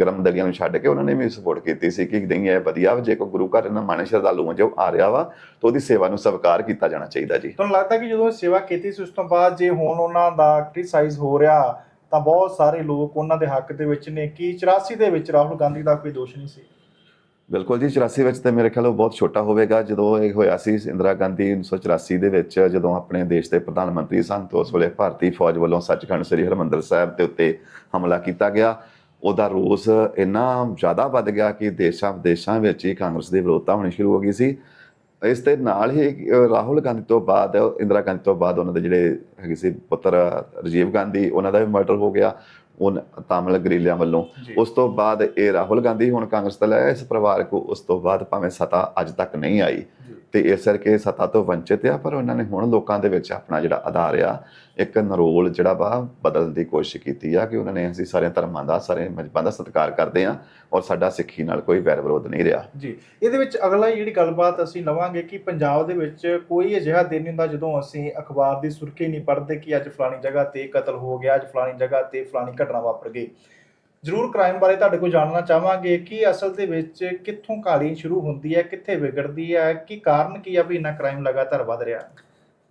Speaker 1: ਗਰਮ ਦਲੀਆਂ ਨੂੰ ਛੱਡ ਕੇ ਉਹਨਾਂ ਨੇ ਵੀ ਸਪੋਰਟ ਕੀਤੀ ਸੀ ਕਿ ਨਹੀਂ, ਇਹ ਵਧੀਆ ਜੇ ਕੋਈ ਗੁਰੂ ਘਰ ਇਹਨਾਂ ਮਾਣੇ ਸ਼ਰਧਾਲੂਆਂ ਜੋ ਆ ਰਿਹਾ ਵਾ, ਤਾਂ ਉਹਦੀ ਸੇਵਾ ਨੂੰ ਸਵੀਕਾਰ ਕੀਤਾ ਜਾਣਾ ਚਾਹੀਦਾ ਜੀ।
Speaker 2: ਤੁਹਾਨੂੰ ਲੱਗਦਾ ਕਿ ਜਦੋਂ ਸੇਵਾ ਕੀਤੀ ਸੀ, ਉਸ ਤੋਂ ਬਾਅਦ ਜੇ ਹੁਣ ਉਹਨਾਂ ਦਾ ਕ੍ਰਿਟਿਸਾਈਜ਼ ਹੋ ਰਿਹਾ ਤਾਂ ਬਹੁਤ ਸਾਰੇ ਲੋਕ ਉਹਨਾਂ ਦੇ ਹੱਕ ਦੇ ਵਿੱਚ ਨੇ ਕਿ 84 ਦੇ ਵਿੱਚ ਰਾਹੁਲ ਗਾਂਧੀ ਦਾ ਕੋਈ ਦੋਸ਼ ਨਹੀਂ ਸੀ।
Speaker 1: ਬਿਲਕੁਲ ਜੀ 84 ਵਿੱਚ ਤਾਂ ਮੇਰੇ ਖਿਆਲ ਉਹ ਬਹੁਤ ਛੋਟਾ ਹੋਵੇਗਾ। ਜਦੋਂ ਇਹ ਹੋਇਆ ਸੀ ਇੰਦਰਾ ਗਾਂਧੀ 1984 ਦੇ ਵਿੱਚ, ਜਦੋਂ ਆਪਣੇ ਦੇਸ਼ ਦੇ ਪ੍ਰਧਾਨ ਮੰਤਰੀ ਸਨ, ਤੇ ਉਸ ਵੇਲੇ ਭਾਰਤੀ ਫੌਜ ਵੱਲੋਂ ਸੱਚਖੰਡ ਸ੍ਰੀ ਹਰਿਮੰਦਰ ਸਾਹਿਬ ਦੇ ਉੱਤੇ ਹਮਲਾ ਕੀਤਾ ਗਿਆ। ਉਹਦਾ ਰੋਸ ਇੰਨਾ ਜ਼ਿਆਦਾ ਵੱਧ ਗਿਆ ਕਿ ਦੇਸ਼ਾਂ ਵਿਦੇਸ਼ਾਂ ਵਿੱਚ ਹੀ ਕਾਂਗਰਸ ਦੀ ਵਿਰੋਧਤਾ ਹੋਣੀ ਸ਼ੁਰੂ ਹੋ ਗਈ ਸੀ। ਇਸ ਦੇ ਨਾਲ ਹੀ ਰਾਹੁਲ ਗਾਂਧੀ ਤੋਂ ਬਾਅਦ ਇੰਦਰਾ ਗਾਂਧੀ ਤੋਂ ਬਾਅਦ ਉਹਨਾਂ ਦੇ ਜਿਹੜੇ ਹੈਗੇ ਸੀ ਪੁੱਤਰ ਰਾਜੀਵ ਗਾਂਧੀ ਉਹਨਾਂ ਦਾ ਵੀ ਮਰਡਰ ਹੋ ਗਿਆ ਉਹ ਤਾਮਿਲ ਗਰੀਲਿਆਂ ਵੱਲੋਂ। ਉਸ ਤੋਂ ਬਾਅਦ ਇਹ ਰਾਹੁਲ ਗਾਂਧੀ ਹੁਣ ਕਾਂਗਰਸ ਦਾ ਲਿਆ ਇਸ ਪਰਿਵਾਰ ਕੋ ਉਸ ਤੋਂ ਬਾਅਦ ਭਾਵੇਂ ਸਤਾ ਅੱਜ ਤੱਕ ਨਹੀਂ ਆਈ। ਤੇ ਇਸ ਕਰਕੇ ਸੱਤਾ ਤੋਂ ਵੰਚਿਤ ਆ, ਪਰ ਉਹਨਾਂ ਨੇ ਹੁਣ ਲੋਕਾਂ ਦੇ ਵਿੱਚ ਆਪਣਾ ਜਿਹੜਾ ਆਧਾਰ ਆ, ਇੱਕ ਨਰੋਲ ਜਿਹੜਾ ਵਾ ਬਦਲਣ ਦੀ ਕੋਸ਼ਿਸ਼ ਕੀਤੀ ਆ ਕਿ ਉਹਨਾਂ ਨੇ ਅਸੀਂ ਸਾਰੇ ਧਰਮਾਂ ਦਾ, ਸਾਰੇ ਮਜ਼ਬਾਂ ਦਾ ਸਤਿਕਾਰ ਕਰਦੇ ਆ ਔਰ ਸਾਡਾ ਸਿੱਖੀ ਨਾਲ ਕੋਈ ਵੈਰ ਵਿਰੋਧ ਨਹੀਂ ਰਿਹਾ।
Speaker 2: ਜੀ, ਇਹਦੇ ਵਿੱਚ ਅਗਲਾ ਜਿਹੜੀ ਗੱਲਬਾਤ ਅਸੀਂ ਲਵਾਂਗੇ ਕਿ ਪੰਜਾਬ ਦੇ ਵਿੱਚ ਕੋਈ ਅਜਿਹਾ ਦਿਨ ਨਹੀਂ ਹੁੰਦਾ ਜਦੋਂ ਅਸੀਂ ਅਖਬਾਰ ਦੀ ਸੁਰਖੀ ਨਹੀਂ ਪੜ੍ਹਦੇ ਕਿ ਅੱਜ ਫਲਾਣੀ ਜਗ੍ਹਾ ਤੇ ਕਤਲ ਹੋ ਗਿਆ, ਅੱਜ ਫਲਾਣੀ ਜਗ੍ਹਾ ਤੇ ਫਲਾਣੀ ਘਟਨਾ ਵਾਪਰ ਗਈ। ਜ਼ਰੂਰ ਕ੍ਰਾਈਮ ਬਾਰੇ ਤੁਹਾਡੇ ਕੋਲ ਜਾਣਨਾ ਚਾਹਾਂਗੇ ਕਿ ਅਸਲ ਦੇ ਵਿੱਚ ਕਿੱਥੋਂ ਕਹਾਣੀ ਸ਼ੁਰੂ ਹੁੰਦੀ ਹੈ, ਕਿੱਥੇ ਵਿਗੜਦੀ ਹੈ, ਕੀ ਕਾਰਨ ਕੀ ਆ ਵੀ ਇੰਨਾ ਕ੍ਰਾਈਮ ਲਗਾਤਾਰ ਵੱਧ ਰਿਹਾ?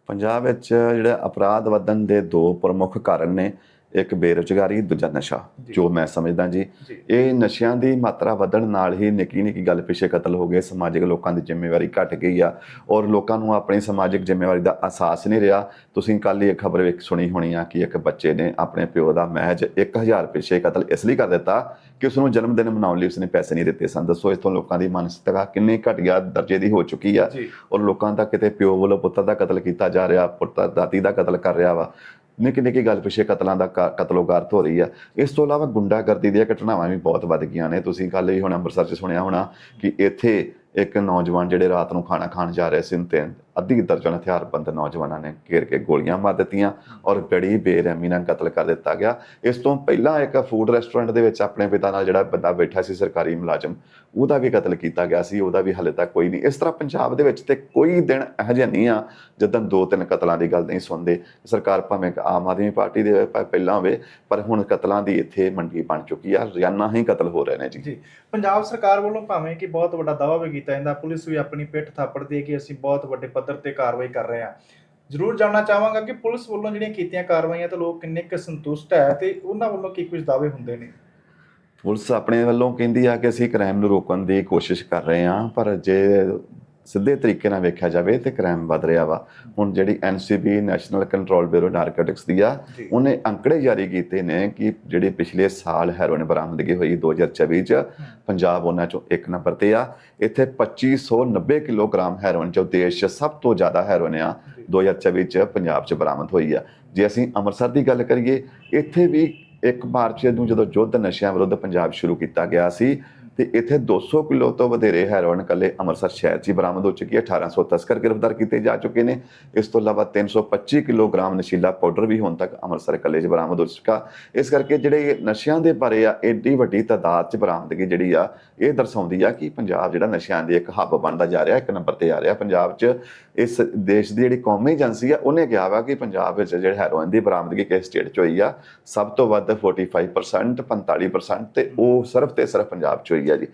Speaker 1: ਪੰਜਾਬ ਵਿੱਚ ਜਿਹੜਾ ਅਪਰਾਧ ਵਧਣ ਦੇ ਦੋ ਪ੍ਰਮੁੱਖ ਕਾਰਨ ਨੇ। ਇੱਕ ਬੇਰੁਜ਼ਗਾਰੀ ਦੂਜਾ ਨਸ਼ਾ
Speaker 2: ਜੀ।
Speaker 1: ਮੈਂ ਸਮਝਦਾ ਜੀ। ਇਹ ਨਸ਼ਿਆਂ ਦੀ ਮਾਤਰਾ ਵਧਣ ਨਾਲ ਹੀ ਨਿੱਕੀ ਨਿੱਕੀ ਗੱਲ ਪਿੱਛੇ ਕਤਲ ਹੋ ਗਏ ਸਮਾਜਿਕ ਲੋਕਾਂ ਦੀ ਜ਼ਿੰਮੇਵਾਰੀ ਘਟ ਗਈ ਆ ਔਰ ਲੋਕਾਂ ਨੂੰ ਆਪਣੀ ਸਮਾਜਿਕ ਜ਼ਿੰਮੇਵਾਰੀ ਦਾ ਅਹਿਸਾਸ ਨਹੀਂ ਰਿਹਾ। ਤੁਸੀਂ ਕੱਲ ਹੀ ਇੱਕ ਖਬਰ ਵੇਖ ਸੁਣੀ ਹੋਣੀ ਆ ਕਿ ਇੱਕ ਬੱਚੇ ਨੇ ਆਪਣੇ ਪਿਓ ਦਾ ਮਹਿਜ 1000 ਪਿੱਛੇ ਕਤਲ ਇਸ ਲਈ ਕਰ ਦਿੱਤਾ ਕਿ ਉਸ ਨੂੰ ਜਨਮ ਦਿਨ ਮਨਾਉਣ ਲਈ ਉਸਨੇ ਪੈਸੇ ਨਹੀਂ ਦਿੱਤੇ ਸਨ। ਦੱਸੋ ਇਸ ਤੋਂ ਲੋਕਾਂ ਦੀ ਮਾਨਸਿਕਤਾ ਕਿੰਨੀ ਘਟੀਆ ਦਰਜੇ ਦੀ ਹੋ ਚੁੱਕੀ ਆ ਔਰ ਲੋਕਾਂ ਦਾ ਕਿਤੇ ਪਿਓ ਵੱਲੋਂ ਪੁੱਤਰ ਦਾ ਕਤਲ ਕੀਤਾ ਜਾ ਰਿਹਾ ਪੁੱਤਰ ਦਾਤੀ ਦਾ ਕਤਲ ਕਰ ਰਿਹਾ ਵਾ। ਨਿੱਕੀ ਨਿੱਕੀ ਗੱਲ ਪਿੱਛੇ ਕਤਲਾਂ ਦਾ ਕਾ- ਕਤਲੋਗਾਰਤ ਹੋ ਰਹੀ ਆ। ਇਸ ਤੋਂ ਇਲਾਵਾ ਗੁੰਡਾਗਰਦੀ ਦੀਆਂ ਘਟਨਾਵਾਂ ਵੀ ਬਹੁਤ ਵੱਧ ਗਈਆਂ ਨੇ। ਤੁਸੀਂ ਕੱਲ ਹੀ ਹੁਣ ਅੰਮ੍ਰਿਤਸਰ 'ਚ ਸੁਣਿਆ ਹੋਣਾ ਕਿ ਇੱਥੇ ਇੱਕ ਨੌਜਵਾਨ ਜਿਹੜੇ ਰਾਤ ਨੂੰ ਖਾਣਾ ਖਾਣ ਜਾ ਰਹੇ ਸੀ ਤੇ ਅੱਧੀ ਦਰਜਨ ਹਥਿਆਰਬੰਦ ਨੌਜਵਾਨਾਂ ਨੇ ਘੇਰ ਕੇ ਗੋਲੀਆਂ ਮਾਰ ਦਿੱਤੀਆਂ ਔਰ ਬੜੀ ਬੇਰਹਿਮੀ ਨਾਲ ਕਤਲ ਕਰ ਦਿੱਤਾ ਗਿਆ। ਇਸ ਤੋਂ ਪਹਿਲਾਂ ਇੱਕ ਫੂਡ ਰੈਸਟੋਰੈਂਟ ਦੇ ਵਿੱਚ ਆਪਣੇ ਪਿਤਾ ਨਾਲ ਜਿਹੜਾ ਬੰਦਾ ਬੈਠਾ ਸੀ ਸਰਕਾਰੀ ਮੁਲਾਜ਼ਮ, ਉਹਦਾ ਵੀ ਕਤਲ ਕੀਤਾ ਗਿਆ ਸੀ, ਉਹਦਾ ਵੀ ਹਲੇ ਤੱਕ ਕੋਈ ਨਹੀਂ। ਇਸ ਤਰ੍ਹਾਂ ਪੰਜਾਬ ਦੇ ਵਿੱਚ ਤੇ ਕੋਈ ਦਿਨ ਇਹੋ ਜਿਹਾ ਨਹੀਂ ਆ ਜਦੋਂ ਦੋ ਤਿੰਨ ਕਤਲਾਂ ਦੀ ਗੱਲ ਨਹੀਂ ਸੁਣਦੇ। ਸਰਕਾਰ ਭਾਵੇਂ ਆਮ ਆਦਮੀ ਪਾਰਟੀ ਦੇ ਪ- ਪਹਿਲਾਂ ਹੋਵੇ, ਪਰ ਹੁਣ ਕਤਲਾਂ ਦੀ ਇੱਥੇ ਮੰਡੀ ਬਣ ਚੁੱਕੀ ਆ, ਰੋਜ਼ਾਨਾ ਹੀ ਕਤਲ ਹੋ ਰਹੇ ਨੇ ਜੀ।
Speaker 2: ਜੀ, ਪੰਜਾਬ ਸਰਕਾਰ ਵੱਲੋਂ ਭਾਵੇਂ ਕਿ ਬਹੁਤ ਵੱਡਾ ਦਾਅਵਾ ਵੀ ਕੀਤਾ ਜਾਂਦਾ। ਪੁਲਿਸ ਵੀ ਆਪਣੀ ਪਿੱਠ ਥਾਪੜਦੀ ਹੈ ਕਿ ਅਸੀਂ ਬਹੁਤ ਵੱਡੇ ਪੱਧਰ ਤੇ ਕਾਰਵਾਈ ਕਰ ਰਹੇ ਹਾਂ। ਜ਼ਰੂਰ ਜਾਣਨਾ ਚਾਹਾਂਗਾ ਕਿ ਪੁਲਿਸ ਵੱਲੋਂ ਜਿਹੜੀਆਂ ਕੀਤੀਆਂ ਕਾਰਵਾਈਆਂ ਤੇ ਲੋਕ ਕਿੰਨੇ ਕੁ ਸੰਤੁਸ਼ਟ ਹੈ ਤੇ ਉਹਨਾਂ ਵੱਲੋਂ ਕੀ ਕੁਝ ਦਾਅਵੇ ਹੁੰਦੇ ਨੇ?
Speaker 1: ਪੁਲਿਸ ਆਪਣੇ ਵੱਲੋਂ ਕਹਿੰਦੀ ਆ ਕਿ ਅਸੀਂ ਕ੍ਰਾਈਮ ਨੂੰ ਰੋਕਣ ਦੀ ਕੋਸ਼ਿਸ਼ ਕਰ ਰਹੇ ਹਾਂ, ਪਰ ਜੇ ਸਿੱਧੇ ਤਰੀਕੇ ਨਾਲ ਵੇਖਿਆ ਜਾਵੇ ਤੇ ਕ੍ਰਾਈਮ ਵੱਧ ਰਿਹਾ ਵਾ। ਹੁਣ ਜਿਹੜੀ NCB national control bureau narcotics ਦੀ ਆ ਉਹਨੇ ਅੰਕੜੇ ਜਾਰੀ ਕੀਤੇ ਨੇ ਕਿ ਜਿਹੜੀ ਪਿਛਲੇ ਸਾਲ ਹੈਰੋਇਨ ਬਰਾਮਦਗੀ ਹੋਈ 2024 ਚ ਪੰਜਾਬ ਉਹਨਾਂ ਚੋਂ ਇੱਕ ਨੰਬਰ ਤੇ ਆ। ਇੱਥੇ 2590 ਕਿਲੋਗ੍ਰਾਮ ਹੈਰੋਇਨ ਚ ਦੇਸ਼ 'ਚ ਸਭ ਤੋਂ ਜ਼ਿਆਦਾ ਹੈਰੋਇਨ ਆ 2024 ਚ ਪੰਜਾਬ 'ਚ ਬਰਾਮਦ ਹੋਈ ਆ। ਜੇ ਅਸੀਂ ਅੰਮ੍ਰਿਤਸਰ ਦੀ ਗੱਲ ਕਰੀਏ ਇੱਥੇ ਵੀ 1 ਮਾਰਚ ਨੂੰ ਜਦੋਂ ਯੁੱਧ ਨਸ਼ਿਆਂ ਵਿਰੁੱਧ ਪੰਜਾਬ ਸ਼ੁਰੂ ਕੀਤਾ ਗਿਆ ਸੀ ਤੇ ਇੱਥੇ 200 ਕਿਲੋ ਤੋਂ ਵਧੇਰੇ ਹੈਰੋਇਨ ਕੱਲੇ ਅੰਮ੍ਰਿਤਸਰ ਸ਼ਹਿਰ 'ਚ ਹੀ ਬਰਾਮਦ ਹੋ ਚੁੱਕੀ ਹੈ। 1800 ਤਸਕਰ ਗ੍ਰਿਫਤਾਰ ਕੀਤੇ ਜਾ ਚੁੱਕੇ ਨੇ। ਇਸ ਤੋਂ ਇਲਾਵਾ 325 ਕਿਲੋਗ੍ਰਾਮ ਨਸ਼ੀਲਾ ਪਾਊਡਰ ਵੀ ਹੁਣ ਤੱਕ ਅੰਮ੍ਰਿਤਸਰ ਕੱਲੇ 'ਚ ਬਰਾਮਦ ਹੋ ਚੁੱਕਾ। ਇਸ ਕਰਕੇ ਜਿਹੜੇ ਨਸ਼ਿਆਂ ਦੇ ਬਾਰੇ ਆ, ਏਡੀ ਵੱਡੀ ਤਾਦਾਦ 'ਚ ਬਰਾਮਦਗੀ ਜਿਹੜੀ ਆ, ਇਹ ਦਰਸਾਉਂਦੀ ਆ ਕਿ ਪੰਜਾਬ ਜਿਹੜਾ ਨਸ਼ਿਆਂ ਦੀ ਇੱਕ ਹੱਬ ਬਣਦਾ ਜਾ ਰਿਹਾ, ਇੱਕ ਨੰਬਰ ਤੇ ਆ ਰਿਹਾ। ਪੰਜਾਬ 'ਚ ਇਸ ਦੇਸ਼ ਦੀ ਜਿਹੜੀ ਕੌਮੀ ਏਜੰਸੀ ਆ, ਉਹਨੇ ਕਿਹਾ ਵਾ ਕਿ ਪੰਜਾਬ ਵਿੱਚ ਜਿਹੜੇ ਹੈਰੋਇਨ ਦੀ ਬਰਾਮਦਗੀ ਕਿਸ ਸਟੇਟ 'ਚ ਹੋਈ ਆ, ਸਭ ਤੋਂ ਵੱਧ 45% 45% ਤੇ ਉਹ ਸਿਰਫ ਤੇ ਸਿਰਫ ਪੰਜਾਬ 'ਚ ਹੋਈ ਆ ਜੀ।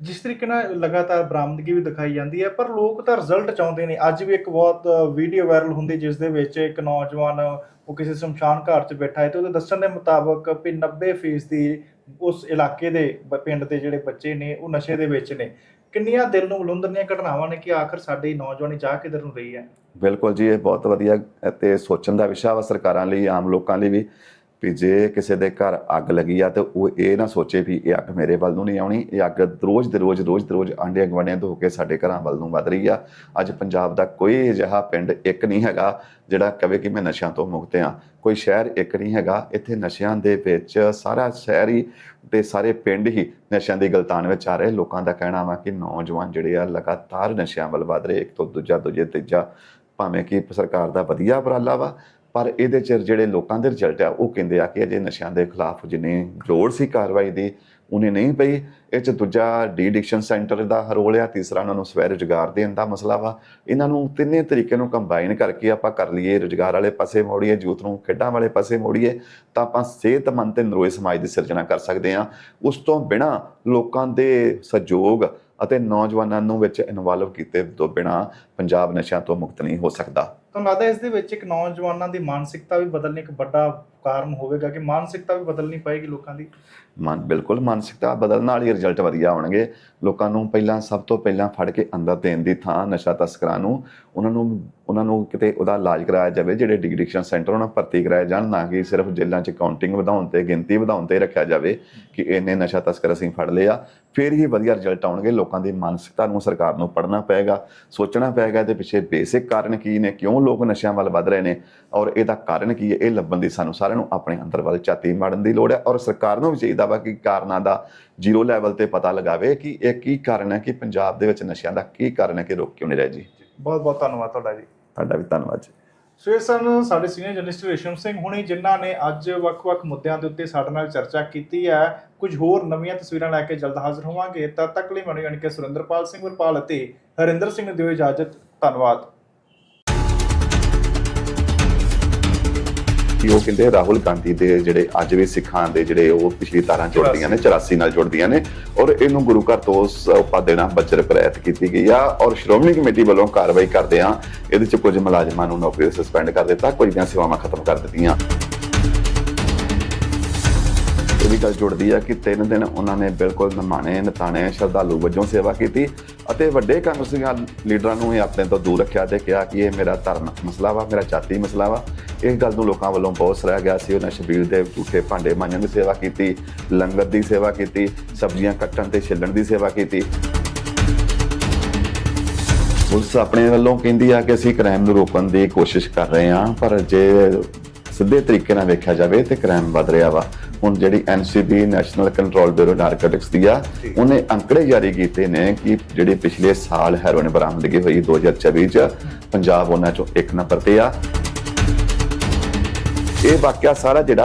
Speaker 2: ਜਿਸ ਤਰੀਕੇ ਨਾਲ ਲਗਾਤਾਰ ਬਰਾਮਦਗੀ ਵੀ ਦਿਖਾਈ ਜਾਂਦੀ ਹੈ ਪਰ ਲੋਕ ਤਾਂ ਰਿਜ਼ਲਟ ਚਾਹੁੰਦੇ ਨੇ। ਅੱਜ ਵੀ ਇੱਕ ਬਹੁਤ ਵੀਡੀਓ ਵਾਇਰਲ ਹੁੰਦੀ ਜਿਸ ਦੇ ਵਿੱਚ ਇੱਕ ਨੌਜਵਾਨ ਉਹ ਕਿਸੇ ਸ਼ਮਸ਼ਾਨ ਘਾਟ 'ਚ ਬੈਠਾ ਹੈ ਤੇ ਉਹਦੇ ਦੱਸਣ ਦੇ ਮੁਤਾਬਕ ਵੀ 90% ਦੀ ਉਸ ਇਲਾਕੇ ਦੇ ਪਿੰਡ ਦੇ ਜਿਹੜੇ ਬੱਚੇ ਨੇ ਉਹ ਨਸ਼ੇ ਦੇ ਵਿੱਚ ਨੇ। ਕਿੰਨੀਆਂ ਦਿਲ ਨੂੰ ਮਲੁੰਦਰੀਆਂ ਘਟਨਾਵਾਂ ਨੇ ਕਿ ਆਖਰ ਸਾਡੀ ਨੌਜਵਾਨੀ ਚਾਹ ਕਿਧਰ ਨੂੰ ਰਹੀ ਹੈ?
Speaker 1: ਬਿਲਕੁਲ ਜੀ ਇਹ ਬਹੁਤ ਵਧੀਆ ਤੇ ਸੋਚਣ ਦਾ ਵਿਸ਼ਾ ਵਾ ਸਰਕਾਰਾਂ ਲਈ ਆਮ ਲੋਕਾਂ ਲਈ ਵੀ। ਵੀ ਜੇ ਕਿਸੇ ਦੇ ਘਰ ਅੱਗ ਲੱਗੀ ਆ ਤੇ ਉਹ ਇਹ ਨਾ ਸੋਚੇ ਵੀ ਇਹ ਅੱਗ ਮੇਰੇ ਵੱਲ ਨੂੰ ਨਹੀਂ ਆਉਣੀ, ਇਹ ਅੱਗ ਰੋਜ਼ ਦੇ ਰੋਜ਼ ਰੋਜ਼ ਦੇ ਰੋਜ਼ ਆਂਡੇ ਗਵਾਂਡਿਆਂ ਤੋਂ ਹੋ ਕੇ ਸਾਡੇ ਘਰਾਂ ਵੱਲ ਨੂੰ ਵੱਧ ਰਹੀ ਆ। ਅੱਜ ਪੰਜਾਬ ਦਾ ਕੋਈ ਅਜਿਹਾ ਪਿੰਡ ਇੱਕ ਨਹੀਂ ਹੈਗਾ ਜਿਹੜਾ ਕਵੇ ਕਿ ਮੈਂ ਨਸ਼ਿਆਂ ਤੋਂ ਮੁਕਤ ਆ। ਕੋਈ ਸ਼ਹਿਰ ਇੱਕ ਨਹੀਂ ਹੈਗਾ, ਇੱਥੇ ਨਸ਼ਿਆਂ ਦੇ ਵਿੱਚ ਸਾਰਾ ਸ਼ਹਿਰ ਹੀ ਤੇ ਸਾਰੇ ਪਿੰਡ ਹੀ ਨਸ਼ਿਆਂ ਦੀ ਗਲਤਾਨ ਵਿੱਚ ਆ ਰਹੇ। ਲੋਕਾਂ ਦਾ ਕਹਿਣਾ ਵਾ ਕਿ ਨੌਜਵਾਨ ਜਿਹੜੇ ਆ ਲਗਾਤਾਰ ਨਸ਼ਿਆਂ ਵੱਲ ਵਧ ਰਹੇ। ਇੱਕ ਤੋਂ ਦੂਜਾ, ਦੂਜੇ, ਤੀਜਾ, ਭਾਵੇਂ ਕਿ ਸਰਕਾਰ ਦਾ ਵਧੀਆ ਉਪਰਾਲਾ ਵਾ ਪਰ ਇਹਦੇ ਚ ਜਿਹੜੇ ਲੋਕਾਂ ਦੇ ਰਿਜ਼ਲਟ ਆ, ਉਹ ਕਹਿੰਦੇ ਆ ਕਿ ਅਜੇ ਨਸ਼ਿਆਂ ਦੇ ਖਿਲਾਫ ਜਿੰਨੀ ਲੋੜ ਸੀ ਕਾਰਵਾਈ ਦੀ, ਉਹਨੇ ਨਹੀਂ ਪਈ। ਇਹ ਚ ਦੂਜਾ ਡੀ ਐਡਿਕਸ਼ਨ ਸੈਂਟਰ ਦਾ ਰੋਲ ਆ, ਤੀਸਰਾ ਉਹਨਾਂ ਨੂੰ ਸਵੈ ਰੁਜ਼ਗਾਰ ਦੇਣ ਦਾ ਮਸਲਾ ਵਾ। ਇਹਨਾਂ ਨੂੰ ਤਿੰਨੇ ਤਰੀਕੇ ਨੂੰ ਕੰਬਾਈਨ ਕਰਕੇ ਆਪਾਂ ਕਰ ਲਈਏ ਰੁਜ਼ਗਾਰ ਵਾਲੇ ਪਾਸੇ ਮੋੜੀਏ, ਯੂਥ ਨੂੰ ਖੇਡਾਂ ਵਾਲੇ ਪਾਸੇ ਮੋੜੀਏ, ਤਾਂ ਆਪਾਂ ਸਿਹਤਮੰਦ ਤੇ ਨਰੋਏ ਸਮਾਜ ਦੀ ਸਿਰਜਣਾ ਕਰ ਸਕਦੇ ਹਾਂ। ਉਸ ਤੋਂ ਬਿਨਾ ਲੋਕਾਂ ਦੇ ਸਹਿਯੋਗ ਅਤੇ ਨੌਜਵਾਨਾਂ ਨੂੰ ਵਿੱਚ ਇਨਵੋਲਵ ਕੀਤੇ ਤੋਂ ਬਿਨਾ ਪੰਜਾਬ ਨਸ਼ਿਆਂ ਤੋਂ ਮੁਕਤ ਨਹੀਂ ਹੋ ਸਕਦਾ।
Speaker 2: ਤੁਹਾਨੂੰ ਲੱਗਦਾ ਇਸ ਦੇ ਵਿੱਚ ਇੱਕ ਨੌਜਵਾਨਾਂ ਦੀ ਮਾਨਸਿਕਤਾ ਵੀ ਬਦਲਣੀ ਇੱਕ ਵੱਡਾ ਕਾਰਨ ਹੋਵੇਗਾ ਕਿ ਮਾਨਸਿਕਤਾ ਵੀ ਬਦਲਣੀ ਪਏਗੀ ਲੋਕਾਂ ਦੀ?
Speaker 1: ਮਨ, ਬਿਲਕੁਲ ਮਾਨਸਿਕਤਾ ਬਦਲਣ ਨਾਲ ਹੀ ਰਿਜ਼ਲਟ ਵਧੀਆ ਆਉਣਗੇ ਲੋਕਾਂ ਨੂੰ ਪਹਿਲਾਂ, ਸਭ ਤੋਂ ਪਹਿਲਾਂ ਫੜ ਕੇ ਅੰਦਰ ਦੇਣ ਦੀ ਥਾਂ, ਨਸ਼ਾ ਤਸਕਰਾਂ ਨੂੰ, ਉਹਨਾਂ ਨੂੰ ਉਹਨਾਂ ਨੂੰ ਕਿਤੇ ਉਹਦਾ ਇਲਾਜ ਕਰਾਇਆ ਜਾਵੇ, ਜਿਹੜੇ ਡਿਗਡਿਕਸ਼ਨ ਸੈਂਟਰ ਉਹਨਾਂ ਭਰਤੀ ਕਰਾਏ ਜਾਣ, ਨਾ ਕਿ ਸਿਰਫ ਜੇਲ੍ਹਾਂ 'ਚ ਕਾਊਂਟਿੰਗ ਵਧਾਉਣ ਤੇ, ਗਿਣਤੀ ਵਧਾਉਣ ਤੇ ਰੱਖਿਆ ਜਾਵੇ ਕਿ ਇੰਨੇ ਨਸ਼ਾ ਤਸਕਰ ਅਸੀਂ ਫੜ ਲਿਆ। ਫਿਰ ਹੀ ਵਧੀਆ ਰਿਜ਼ਲਟ ਆਉਣਗੇ। ਲੋਕਾਂ ਦੀ ਮਾਨਸਿਕਤਾ ਨੂੰ ਸਰਕਾਰ ਨੂੰ ਪੜ੍ਹਨਾ ਪਏਗਾ, ਸੋਚਣਾ ਪਏਗਾ ਇਹਦੇ ਪਿੱਛੇ ਬੇਸਿਕ ਕਾਰਨ ਕੀ ਨੇ, ਕਿਉਂ ਲੋਕ ਨਸ਼ਿਆਂ ਵੱਲ ਵੱਧ ਰਹੇ ਨੇ ਔਰ ਇਹਦਾ ਕਾਰਨ ਕੀ ਹੈ, ਇਹ ਲੱਭਣ ਦੀ ਸਾਨੂੰ ਸਾਰਿਆਂ ਨੂੰ ਆਪਣੇ ਅੰਦਰ ਵੱਲ ਝਾਤੀ ਮਾਰਨ ਦੀ ਲੋੜ ਹੈ ਔਰ ਸਰਕਾਰ ਨੂੰ ਵੀ ਚਾਹੀਦਾ ਵਾ ਕਿ ਕਾਰਨਾਂ ਦਾ ਜ਼ੀਰੋ ਲੈਵਲ ਤੇ ਪਤਾ ਲਗਾਵੇ ਕਿ ਇਹ ਕੀ ਕਾਰਨ ਹੈ ਕਿ ਪੰਜਾਬ ਦੇ ਵਿੱਚ ਨਸ਼ਿਆਂ ਦਾ ਕੀ ਕਾਰਨ ਹੈ ਕਿ ਰੁਕ ਕਿਉਂ ਨਹੀਂ ਰਿਹਾ ਜੀ?
Speaker 2: ਬਹੁਤ ਬਹੁਤ ਧੰਨਵਾਦ ਤੁਹਾਡਾ ਜੀ।
Speaker 1: ਤੁਹਾਡਾ ਵੀ ਧੰਨਵਾਦ ਜੀ।
Speaker 2: ਸੋ ਇਹ ਸਨ ਸਾਡੇ ਸੀਨੀਅਰ ਜਰਨਲਿਸਟ ਰੇਸ਼ਮ ਸਿੰਘ ਹੁਣੀ ਜਿਨ੍ਹਾਂ ਨੇ ਅੱਜ ਵੱਖ-ਵੱਖ ਮੁੱਦਿਆਂ ਦੇ ਉੱਤੇ ਸਾਡੇ ਨਾਲ ਚਰਚਾ ਕੀਤੀ ਹੈ। ਕੁਝ ਹੋਰ ਨਵੀਆਂ ਤਸਵੀਰਾਂ ਲੈ ਕੇ ਜਲਦ ਹਾਜ਼ਰ ਹੋਵਾਂਗੇ। ਤਦ ਤੱਕ ਲਈ ਮੈਨੂੰ ਯਾਨੀ ਕਿ ਸੁਰਿੰਦਰਪਾਲ ਸਿੰਘ ਵਰਪਾਲ ਅਤੇ ਹਰਿੰਦਰ ਸਿੰਘ ਨੂੰ ਦਿਓ ਇਜਾਜ਼ਤ। ਧੰਨਵਾਦ।
Speaker 1: ਕਿ ਉਹ ਕਹਿੰਦੇ ਰਾਹੁਲ ਗਾਂਧੀ ਦੇ ਜਿਹੜੇ ਅੱਜ ਵੀ ਸਿੱਖਾਂ ਦੇ ਜਿਹੜੇ ਉਹ ਪਿਛਲੀ ਤਾਰਾਂ ਜੁੜਦੀਆਂ ਨੇ 84 ਨਾਲ ਜੁੜਦੀਆਂ ਨੇ ਔਰ ਇਹਨੂੰ ਗੁਰੂ ਘਰ ਤੋਂ ਸੌਪਾ ਦੇਣਾ ਬੱਚਰ ਪ੍ਰੈਤ ਕੀਤੀ ਗਈ ਆ ਔਰ ਸ਼੍ਰੋਮਣੀ ਕਮੇਟੀ ਵੱਲੋਂ ਕਾਰਵਾਈ ਕਰਦੇ ਆ। ਇਹਦੇ ਚ ਕੁਝ ਮੁਲਾਜ਼ਮਾਂ ਨੂੰ ਨੌਕਰੀ ਸਸਪੈਂਡ ਕਰ ਦਿੱਤਾ, ਕੁਝ ਦੀਆਂ ਸੇਵਾਵਾਂ ਖਤਮ ਕਰ ਦਿੱਤੀਆਂ। ਇਹ ਵੀ ਗੱਲ ਜੁੜਦੀ ਆ ਕਿ ਤਿੰਨ ਦਿਨ ਉਹਨਾਂ ਨੇ ਬਿਲਕੁਲ ਨਿਮਾਣੇ, ਨਤਾਣੇ, ਸ਼ਰਧਾਲੂ ਵਜੋਂ ਸੇਵਾ ਕੀਤੀ ਅਤੇ ਵੱਡੇ ਕਾਂਗਰਸੀ ਲੀਡਰਾਂ ਨੂੰ ਇਹ ਆਪਣੇ ਤੋਂ ਦੂਰ ਰੱਖਿਆ ਤੇ ਕਿਹਾ ਕਿ ਇਹ ਮੇਰਾ ਧਾਰਮਿਕ ਮਸਲਾ ਵਾ ਮੇਰਾ ਜਾਤੀ ਮਸਲਾ ਵਾ ਇਸ ਗੱਲ ਨੂੰ ਲੋਕਾਂ ਵੱਲੋਂ ਬਹੁਤ ਸਰਾਹਿਆ ਗਿਆ ਸੀ। ਉਹਨਾਂ ਸ਼ਬੀਲ ਦੇ ਝੂਠੇ ਭਾਂਡੇ ਮਾਂਜਣ ਦੀ ਸੇਵਾ ਕੀਤੀ, ਲੰਗਰ ਦੀ ਸੇਵਾ ਕੀਤੀ, ਸਬਜ਼ੀਆਂ ਕੱਟਣ ਤੇ ਛਿੱਲਣ ਦੀ ਸੇਵਾ ਕੀਤੀ। ਪੁਲਿਸ ਆਪਣੇ ਵੱਲੋਂ ਕਹਿੰਦੀ ਆ ਕਿ ਅਸੀਂ ਕ੍ਰਾਈਮ ਨੂੰ ਰੋਕਣ ਦੀ ਕੋਸ਼ਿਸ਼ ਕਰ ਰਹੇ ਹਾਂ, ਪਰ ਜੇ ਸਿੱਧੇ ਤਰੀਕੇ ਨਾਲ ਵੇਖਿਆ ਜਾਵੇ ਤੇ ਕ੍ਰਾਈਮ ਵੱਧ ਰਿਹਾ ਵਾ। ਹੁਣ ਜਿਹੜੀ NCB national control bureau narcotics ਦੀ ਆ ਉਹਨੇ ਅੰਕੜੇ ਜਾਰੀ ਕੀਤੇ ਨੇ ਕਿ ਜਿਹੜੀ ਪਿਛਲੇ ਸਾਲ ਹੈਰੋਇਨ ਬਰਾਮਦਗੀ ਹੋਈ 2024 ਚ ਪੰਜਾਬ ਉਹਨਾਂ ਚੋਂ ਇੱਕ ਨੰਬਰ ਤੇ ਆ। ਇਹ ਵਾਕਿਆ ਸਾਰਾ ਜਿਹੜਾ